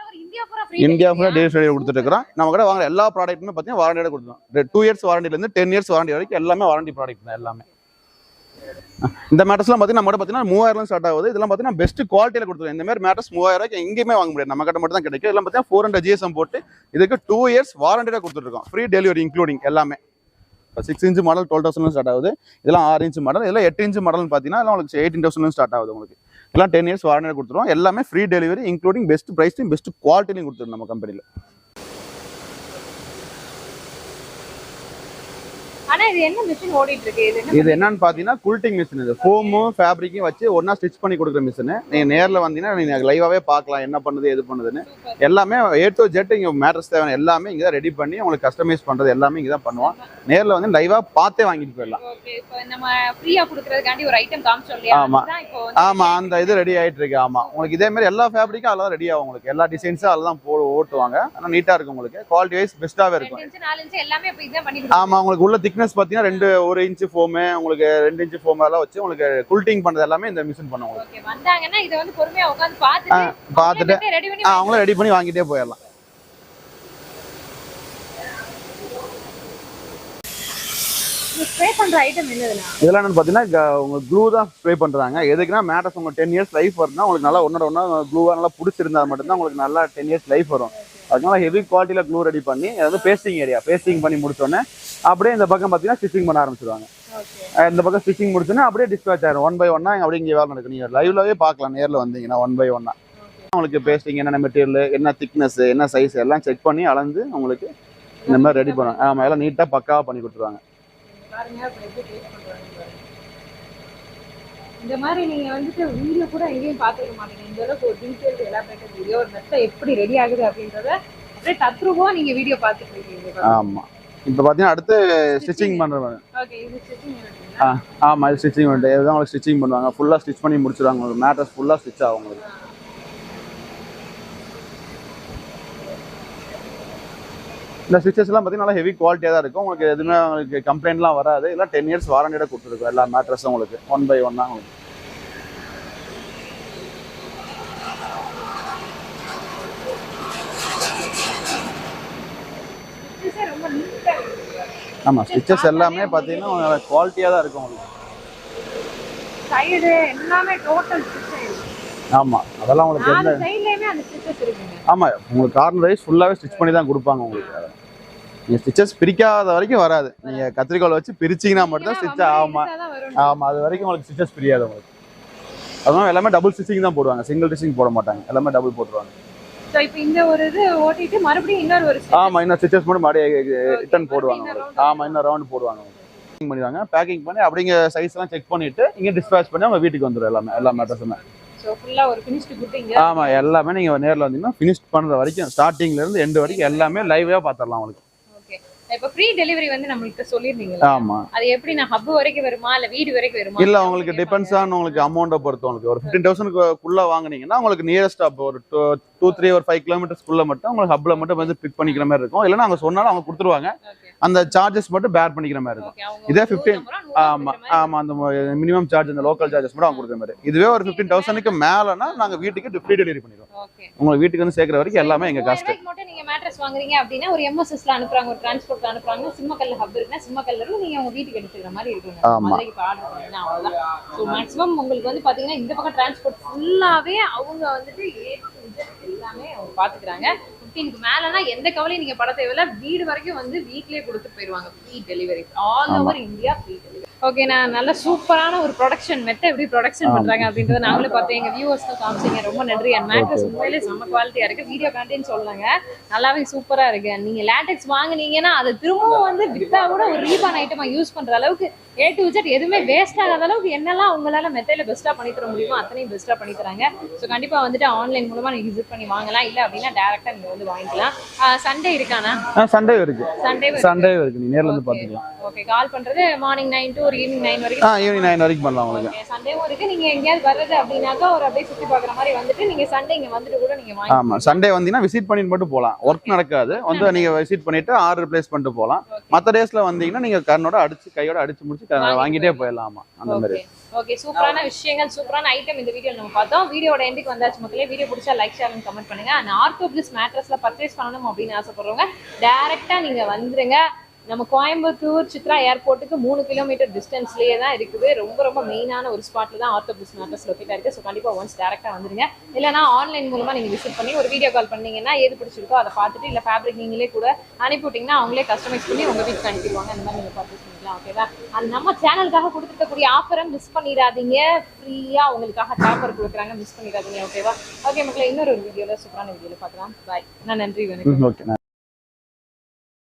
Speaker 2: இந்தியா
Speaker 1: ஃபுல்லாக கொடுத்துட்டு இருக்கிறோம் நம்ம கூட வாங்குற எல்லா ப்ராடக்ட்டுமே பார்த்தீங்கன்னா வாரண்டியோட கொடுத்துருவோம். டூ இயர்ஸ் வாரண்டிலேருந்து டென் இயர்ஸ் வாரண்டி வரைக்கும் எல்லாமே வாரண்டி ப்ராடக்ட் தான் எல்லாமே. இந்த மேட்டர்ஸ்லாம் பார்த்தீங்கன்னா நம்ம பார்த்தீங்கன்னா மூவாயிரம் ஸ்டார்ட் ஆகுது. இதெல்லாம் பார்த்தீங்கன்னா பெஸ்ட் குவாலிட்டியில் கொடுத்துருவோம். இந்த மாதிரி மேட்டர்ஸ் மூவாயிரம் எங்கேயுமே வாங்க முடியாது. நம்ம கிட்ட மட்டும் தான் கிடைக்கும். இதெல்லாம் பார்த்தீங்கன்னா ஃபோர் ஹண்ட்ரட் ஜிஎஸ்எம் போட்டு இதுக்கு டூ இயர்ஸ் வாரண்டியாக கொடுத்துருக்கோம் ஃப்ரீ டெலிவரி இன்க்ளூடிங் எல்லாமே. Six inch model twelve thousand start ஆகுது. இதெல்லாம் ஆறு இன்ச் மாடல் இதெல்லாம் எட்டு இன்ச் மாடல்னு பார்த்தீங்கன்னா உங்களுக்கு எயிட்டீன் தௌசண்ட் ஸ்டார்ட் ஆகுது உங்களுக்கு. எல்லாம் டென் இயர்ஸ் வாரண்டியாக கொடுத்துருவோம். எல்லாமே ஃப்ரீ டெலிவரி இன்க்ளூடிங் பெஸ்ட் ப்ரைஸ்லையும் பெஸ்ட் குவாலிட்டிலையும் கொடுத்துருவோம் நம்ம கம்பெனியில்
Speaker 2: ஆனா இது என்ன மிஷின் ஓடிட்டு இருக்கு இது என்ன
Speaker 1: இது என்னன்னு பார்த்தீங்கன்னா குல்ட்டிங் மிஷின் இது. ஃபோமும் ஃபேப்ரிக்கும் வச்சு ஒன்றா ஸ்டிச் பண்ணி கொடுக்குற மிஷின் நீங்கள் நேரில் வந்தீங்கன்னா நீங்கள் லைவாகவே பார்க்கலாம். என்ன பண்ணுது எது பண்ணுதுன்னு. எல்லாமே ஏ டு ஜெட் இங்கே மேட்டர்ஸ் தேவையான எல்லாமே இங்கே ரெடி பண்ணி உங்களுக்கு கஸ்டமைஸ் பண்ணுறது எல்லாமே இங்கே தான் பண்ணுவோம் நேரில் வந்து லைவாக பார்த்தே வாங்கிட்டு போயிடலாம்.
Speaker 2: நம்ம ஃப்ரீயா குடுக்கறதுக்காண்டி ஒரு ஐட்டம் காமிச்சோம் இல்லையா?
Speaker 1: ஆமா. ஆமாம் அந்த இது ரெடி ஆகிட்டு இருக்கு ஆமாம் உங்களுக்கு இதே மாதிரி எல்லா ஃபேப்ரிக்கும் அதில் தான் ரெடி ஆகும் உங்களுக்கு. எல்லா டிசைன்ஸும் அதில் தான் போ ஓட்டுவாங்க. ஆனால் நீட்டாக இருக்கும் உங்களுக்கு. குவாலிட்டி வைஸ் பெஸ்ட்டாகவே இருக்கும். ஆமா உங்களுக்கு உள்ள திக்னஸ் பார்த்தீங்கன்னா ரெண்டு ஒரு இன்ச்சு ஃபோமு உங்களுக்கு ரெண்டு இன்ச்சு ஃபோம் எல்லாம் வச்சு உங்களுக்கு குல்ட்டிங் பண்ணுறது எல்லாமே இந்த மிஷின் பண்ணுவோம் உங்களுக்கு.
Speaker 2: ஓகே வந்தாங்கன்னா இதை வந்து பொறுமையா உட்காந்து பார்த்துட்டு
Speaker 1: பார்த்துட்டு
Speaker 2: ரெடி பண்ணி
Speaker 1: ரெடி வாங்கிட்டே போயிடலாம். இதெல்லாம் என்னன்னு பார்த்தீங்கன்னா க- உங்க க்ளூ தான் ஸ்ப்ரே பண்றாங்க. எதுக்குன்னா மேட்டர்ஸ் உங்க டென் இயர்ஸ் லைஃப் வருதுன்னா உங்களுக்கு நல்லா ஒன்னோட ஒன்றா க்ளூவாக நல்லா பிடிச்சிருந்தா மட்டும்தான் உங்களுக்கு நல்லா டென் இயர்ஸ் லைஃப் வரும். அதனால ஹெவி குவாலிட்டியில் க்ளூ ரெடி பண்ணி அது வந்து பேஸ்டிங் ஏரியா பேஸ்டிங் பண்ணி முடிச்சோன்னே அப்படியே இந்த பக்கம் பார்த்தீங்கன்னா ஸ்டிச்சிங் பண்ண ஆரம்பிச்சிருவாங்க. இந்த பக்கம் ஸ்டிச்சிங் முடிச்சோன்னே அப்படியே டிஸ்பேச் ஆயிரும். ஒன் பை ஒன்னா அப்படியே இங்கே வேலை நடக்கும். நீங்கள் லைவ்லவே பார்க்கலாம். நேரில் வந்தீங்கன்னா ஒன் பை ஒன்னா உங்களுக்கு பேஸ்டிங் என்னென்ன மெட்டீரியல் என்ன திக்னஸ் என்ன சைஸ் எல்லாம் செக் பண்ணி அளந்து உங்களுக்கு இந்த மாதிரி ரெடி பண்ணுவாங்க ஆமாம் எல்லாம் நீட்டாக பக்காவாக பண்ணி கொடுத்துருவாங்க.
Speaker 2: இந்த மாதிரி நீங்க வந்துட்டு வீடியோ கூட எங்கேயும் பார்த்துருக்க மாட்டீங்க. இந்த அளவுக்கு ஒரு டீடைல் எலாபரேட்டட் வீடியோ ஒரு மெத்த எப்படி ரெடி ஆகுது அப்படின்றத அப்படியே தத்ரூபமா நீங்க வீடியோ பார்த்துட்டு இருக்கீங்க.
Speaker 1: ஆமாம் இப்போ பார்த்தீங்கன்னா அடுத்து ஸ்டிச்சிங்
Speaker 2: ஸ்டிச்சிங்
Speaker 1: ஆ ஆமாம் இது ஸ்டிச்சிங் பண்ணிட்டு இதுதான் உங்களுக்கு ஸ்டிச்சிங் பண்ணுவாங்க. ஃபுல்லாக ஸ்டிச் பண்ணி முடிச்சிருவாங்க. உங்களுக்கு மேட்டர்ஸ் ஃபுல்லாக ஸ்டிச் ஆகும் உங்களுக்கு. இந்த ஸ்டிச்சஸ்லாம் பார்த்தீங்கன்னா நல்லா ஹெவி குவாலிட்டியாக தான் இருக்கும். உங்களுக்கு எதுவுமே உங்களுக்கு கம்ப்ளைண்ட்லாம் வராது. இதெல்லாம் டென் இயர்ஸ் வாரண்டியோட கொடுத்துருக்கோம். எல்லா மேட்ரஸும் உங்களுக்கு. ஒன் பை ஒன்னாக உங்களுக்கு. ஆமாம் ஸ்டிச்சஸ் எல்லாமே பார்த்தீங்கன்னா குவாலிட்டியாக தான் இருக்கும் உங்களுக்கு.
Speaker 2: சைடு எல்லாமே டோட்டல்
Speaker 1: ஆமாம் அதெல்லாம் உங்களுக்கு
Speaker 2: இருக்குங்க.
Speaker 1: ஆமாம் உங்களுக்கு கார்னர் வைஸ் ஃபுல்லாகவே ஸ்டிச் பண்ணி தான் கொடுப்பாங்க உங்களுக்கு நீங்க ஸ்டிச்சஸ் பிரிக்காத வரைக்கும் வராது. நீங்க கத்திரிக்கோல் வச்சு பிரிச்சீங்கன்னா மட்டும் தான் ஸ்டிச் ஆமா ஆமா அது வரைக்கும் உங்களுக்கு ஸ்டிச்சஸ் பிரியாது உங்களுக்கு. அதுவும் எல்லாமே டபுள் ஸ்டிச்சிங் தான் போடுவாங்க. சிங்கிள் ஸ்டிச்சிங் போட மாட்டாங்க. எல்லாமே டபுள் போட்டுருவாங்க.
Speaker 2: சோ இப்போ இந்த ஒரு இது ஓட்டிட்டு மறுபடியும் இன்னொரு ஒரு stitch.
Speaker 1: ஆமா இன்னும் ஸ்டிச்சஸ் மட்டும்
Speaker 2: Okay,
Speaker 1: ரிட்டர்ன் போடுவாங்க. ஆமா இன்னும் ரவுண்ட் போடுவாங்க பேக்கிங் பண்ணிடுவாங்க. பேக்கிங் பண்ணி அப்படிங்க சைஸ் எல்லாம் செக் பண்ணிட்டு இங்க டிஸ்பேச் பண்ணி அவங்க வீட்டுக்கு வந்துடும் எல்லாமே எல்லா மேட்டர்ஸுமே ஆமா எல்லாமே நீங்க நேர்ல வந்தீங்கன்னா ஃபினிஷ் பண்ற வரைக்கும் ஸ்டார்டிங்ல இருந்து எண்ட் வரைக்கும் எல்லாமே லைவா பாத்திரலாம் உங்களுக்கு.
Speaker 2: இப்போ ஃப்ரீ டெலிவரி வந்து நம்மளுக்கு சொல்லிருந்தீங்களா
Speaker 1: ஆமா.
Speaker 2: அது எப்படி நான் ஹப் வரைக்கும் வருமா? இல்ல வீடு வரைக்கும் வருமா?
Speaker 1: இல்ல உங்களுக்கு டிபெண்ட்ஸ் ஆன் உங்களுக்கு அமௌண்ட்டை பொறுத்து உங்களுக்கு. ஒரு ஃபிஃப்டீன் தௌசண்ட்க்குள்ள வாங்குனீங்கன்னா உங்களுக்கு நியரஸ்ட் அப்போ ஒரு டூ த்ரீ ஒரு ஃபைவ் கிலோமீட்டர்ஸ்க்குள்ள மட்டும் உங்களுக்கு ஹப்ல மட்டும் வந்து பிக் பண்ணிக்கிற மாதிரி இருக்கும். இல்லைன்னா அவங்க சொன்னாலும் அவங்க கொடுத்துருவாங்க. அந்த சார்ஜஸ் மட்டும் பேர் பண்ணிக்கிற மாதிரி இருக்கும். இதே
Speaker 2: ஒரு
Speaker 1: 15
Speaker 2: நூறு ரூபா, நூறு ரூபா
Speaker 1: ஆமா
Speaker 2: கொடுக்குற மாதிரி.
Speaker 1: ஆமா அந்த மினிமம் சார்ஜ் அந்த லோக்கல் சார்ஜஸ் மட்டும் அவங்க கொடுக்குற மாதிரி. இதுவே ஒரு ஃபிஃப்டீன் தௌசண்ட்க்கு மேலனா நாங்க வீட்டுக்கு ஃப்ரீ டெலிவரி பண்ணிடுவோம். உங்களுக்கு வீட்டுக்கு வந்து சேர்க்குற வரைக்கும் எல்லாமே எங்க காஸ்ட்
Speaker 2: மூவாயிரம் ரூபாய்க்கு மட்டும் நீங்க மேட்ரஸ் வாங்குறீங்க அப்படின்னா ஒரு எம்எஸ்எஸ்ல அனுப்புறாங்க ஒரு டிரான்ஸ்போர்ட் அனுப்புறாங்க சிம்மக்கல்ல ஹப் இருக்குன்னா சிம்மக்கல்ல நீங்க உங்க வீட்டுக்கு எடுத்துக்கிற மாதிரி இருக்குங்க
Speaker 1: ஆமா.
Speaker 2: மதுரைக்கு இப்போ ஆர்டர் பண்ணீங்கன்னா அவ்வளவுதான். ஸோ மேக்ஸிமம் உங்களுக்கு வந்து பாத்தீங்கன்னா இந்த பக்கம் டிரான்ஸ்போர்ட் ஃபுல்லாவே அவங்க வந்துட்டு ஏ எல்லாமே அவங்க பாத்துக்கிறாங்க. ஃபிஃப்டீனுக்கு மேலனா எந்த கவலையும் நீங்க பட தேவையில்ல. வீடு வரைக்கும் வந்து வீட்லயே கொடுத்துட்டு போயிருவாங்க. Free delivery all. Over India free delivery okay நான் நல்ல சூப்பரான ஒரு ப்ரொடக்ஷன் மெத்த எப்படி ப்ரொடக்ஷன் பண்றாங்க அப்படின்றத நாங்களும் பார்த்தேன் எங்க வியூவர்ஸ்க்கு காமிச்சீங்க ரொம்ப நன்றி. அண்ட் மேட்ரஸ் உண்மையிலே செம்ம குவாலிட்டியா இருக்கு. வீடியோ காண்டின்னு சொல்லாங்க. நல்லாவே சூப்பரா இருக்கு. நீங்க லேட்டெக்ஸ் வாங்குனீங்கன்னா அதை திரும்பவும் வந்து வித்தா கூட ஒரு ரீபான் ஐட்டமா யூஸ் பண்ற அளவுக்கு ஏ டு ஜெட் எதுவுமே வேஸ்ட் ஆகாத அளவுக்கு என்னெல்லாம் உங்களால மெத்தையில பெஸ்ட்டா பண்ணி தர முடியுமோ அத்தனையும் பெஸ்ட்டா பண்ணி தராங்க. ஸோ கண்டிப்பா வந்துட்டு ஆன்லைன் மூலமா நீங்க விசிட் பண்ணி வாங்கலாம். இல்ல அப்படின்னா டேரக்டா நீங்க வந்து வாங்கிக்கலாம். சண்டே இருக்கானா
Speaker 1: சண்டே இருக்கு.
Speaker 2: சண்டே
Speaker 1: சண்டே இருக்கு. நீ நேர்ல இருந்து பாத்துக்கலாம்
Speaker 2: ஓகே கால் பண்றது மார்னிங் நைன் டு ஒரு ஈவினிங் நைன் வரைக்கும்
Speaker 1: ஆ ஈவினிங் நைன் வரைக்கும் பண்ணலாம் உங்களுக்கு.
Speaker 2: சண்டேவும் இருக்கு. நீங்க எங்கேயாவது வர்றது அப்படின்னாக்கா ஒரு அப்படியே சுத்தி பார்க்குற மாதிரி வந்துட்டு நீங்க சண்டே இங்க வந்துட்டு கூட நீங்க வாங்கி
Speaker 1: ஆமா சண்டே வந்தீங்கன்னா விசிட் பண்ணிட்டு மட்டும் போகலாம் ஒர்க் நடக்காது. வந்து நீங்க விசிட் பண்ணிட்டு ஆர்டர் பிளேஸ் பண்ணிட்டு போகலாம் மற்ற டேஸ்ல வந்தீங்கன்னா நீங்க கண்ணோட அடிச்சு கையோட அடிச்சு முடிச்சு
Speaker 2: வாங்கிட்டு
Speaker 1: போயிடலாம் அந்த மாதிரி.
Speaker 2: ஓகே. ஓகே சூப்பரான விஷயங்கள் சூப்பரான ஐட்டம் இந்த வீடியோ நம்ம பார்த்தோம். வீடியோட எண்டுக்கு வந்தாச்சு மக்களே வீடியோ பிடிச்சா லைக் ஷேர் அண்ட் கமெண்ட் பண்ணுங்க. அண்ட் ஆர்த்தோ பிளஸ் மேட்ரஸ்ல பர்ச்சேஸ் பண்ணணும் அப்படின்னு ஆசைப்படுறவங்க டைரக்டா நீங்க வந்துருங்க. நம்ம கோயம்புத்தூர் சித்ரா ஏர்போர்ட்டுக்கு மூணு கிலோமீட்டர் டிஸ்டன்ஸ்லயே தான் இருக்குது. ரொம்ப ரொம்ப மெயினான ஒரு ஸ்பாட்ல தான் ஆர்த்தோபிஸ் மேட்டர்ஸ் லொக்கேட்டாக இருக்குது இருக்கு. ஸோ கண்டிப்பா ஒன்ஸ் டேரெக்டாக வந்துருங்க. இல்லைனா ஆன்லைன் மூலமா நீங்க விசிட் பண்ணி ஒரு வீடியோ கால் பண்ணீங்கன்னா எது பிடிச்சிருக்கோ அதை பார்த்துட்டு இல்ல ஃபேப்ரிக் நீங்களே கூட அனுப்பி விட்டீங்கன்னா அவங்களே கஸ்டமைஸ் பண்ணி உங்க வீட்டுக்கு அனுப்பிடுவாங்க. அந்த மாதிரி நீங்க பர்ச்சேஸ் பண்ணிக்கலாம் ஓகேவா அது நம்ம சேனலுக்காக கொடுத்துருக்கக்கூடிய ஆஃபரை மிஸ் பண்ணிடாதீங்க. ஃப்ரீயா உங்களுக்காக டாப்பர் கொடுக்குறாங்க மிஸ் பண்ணிடாதீங்க ஓகேவா ஓகே மக்களை இன்னொரு ஒரு சூப்பரான வீடியோவில் பார்க்கலாம். பாய் நான் நன்றி வணக்கம்.
Speaker 1: ஓகே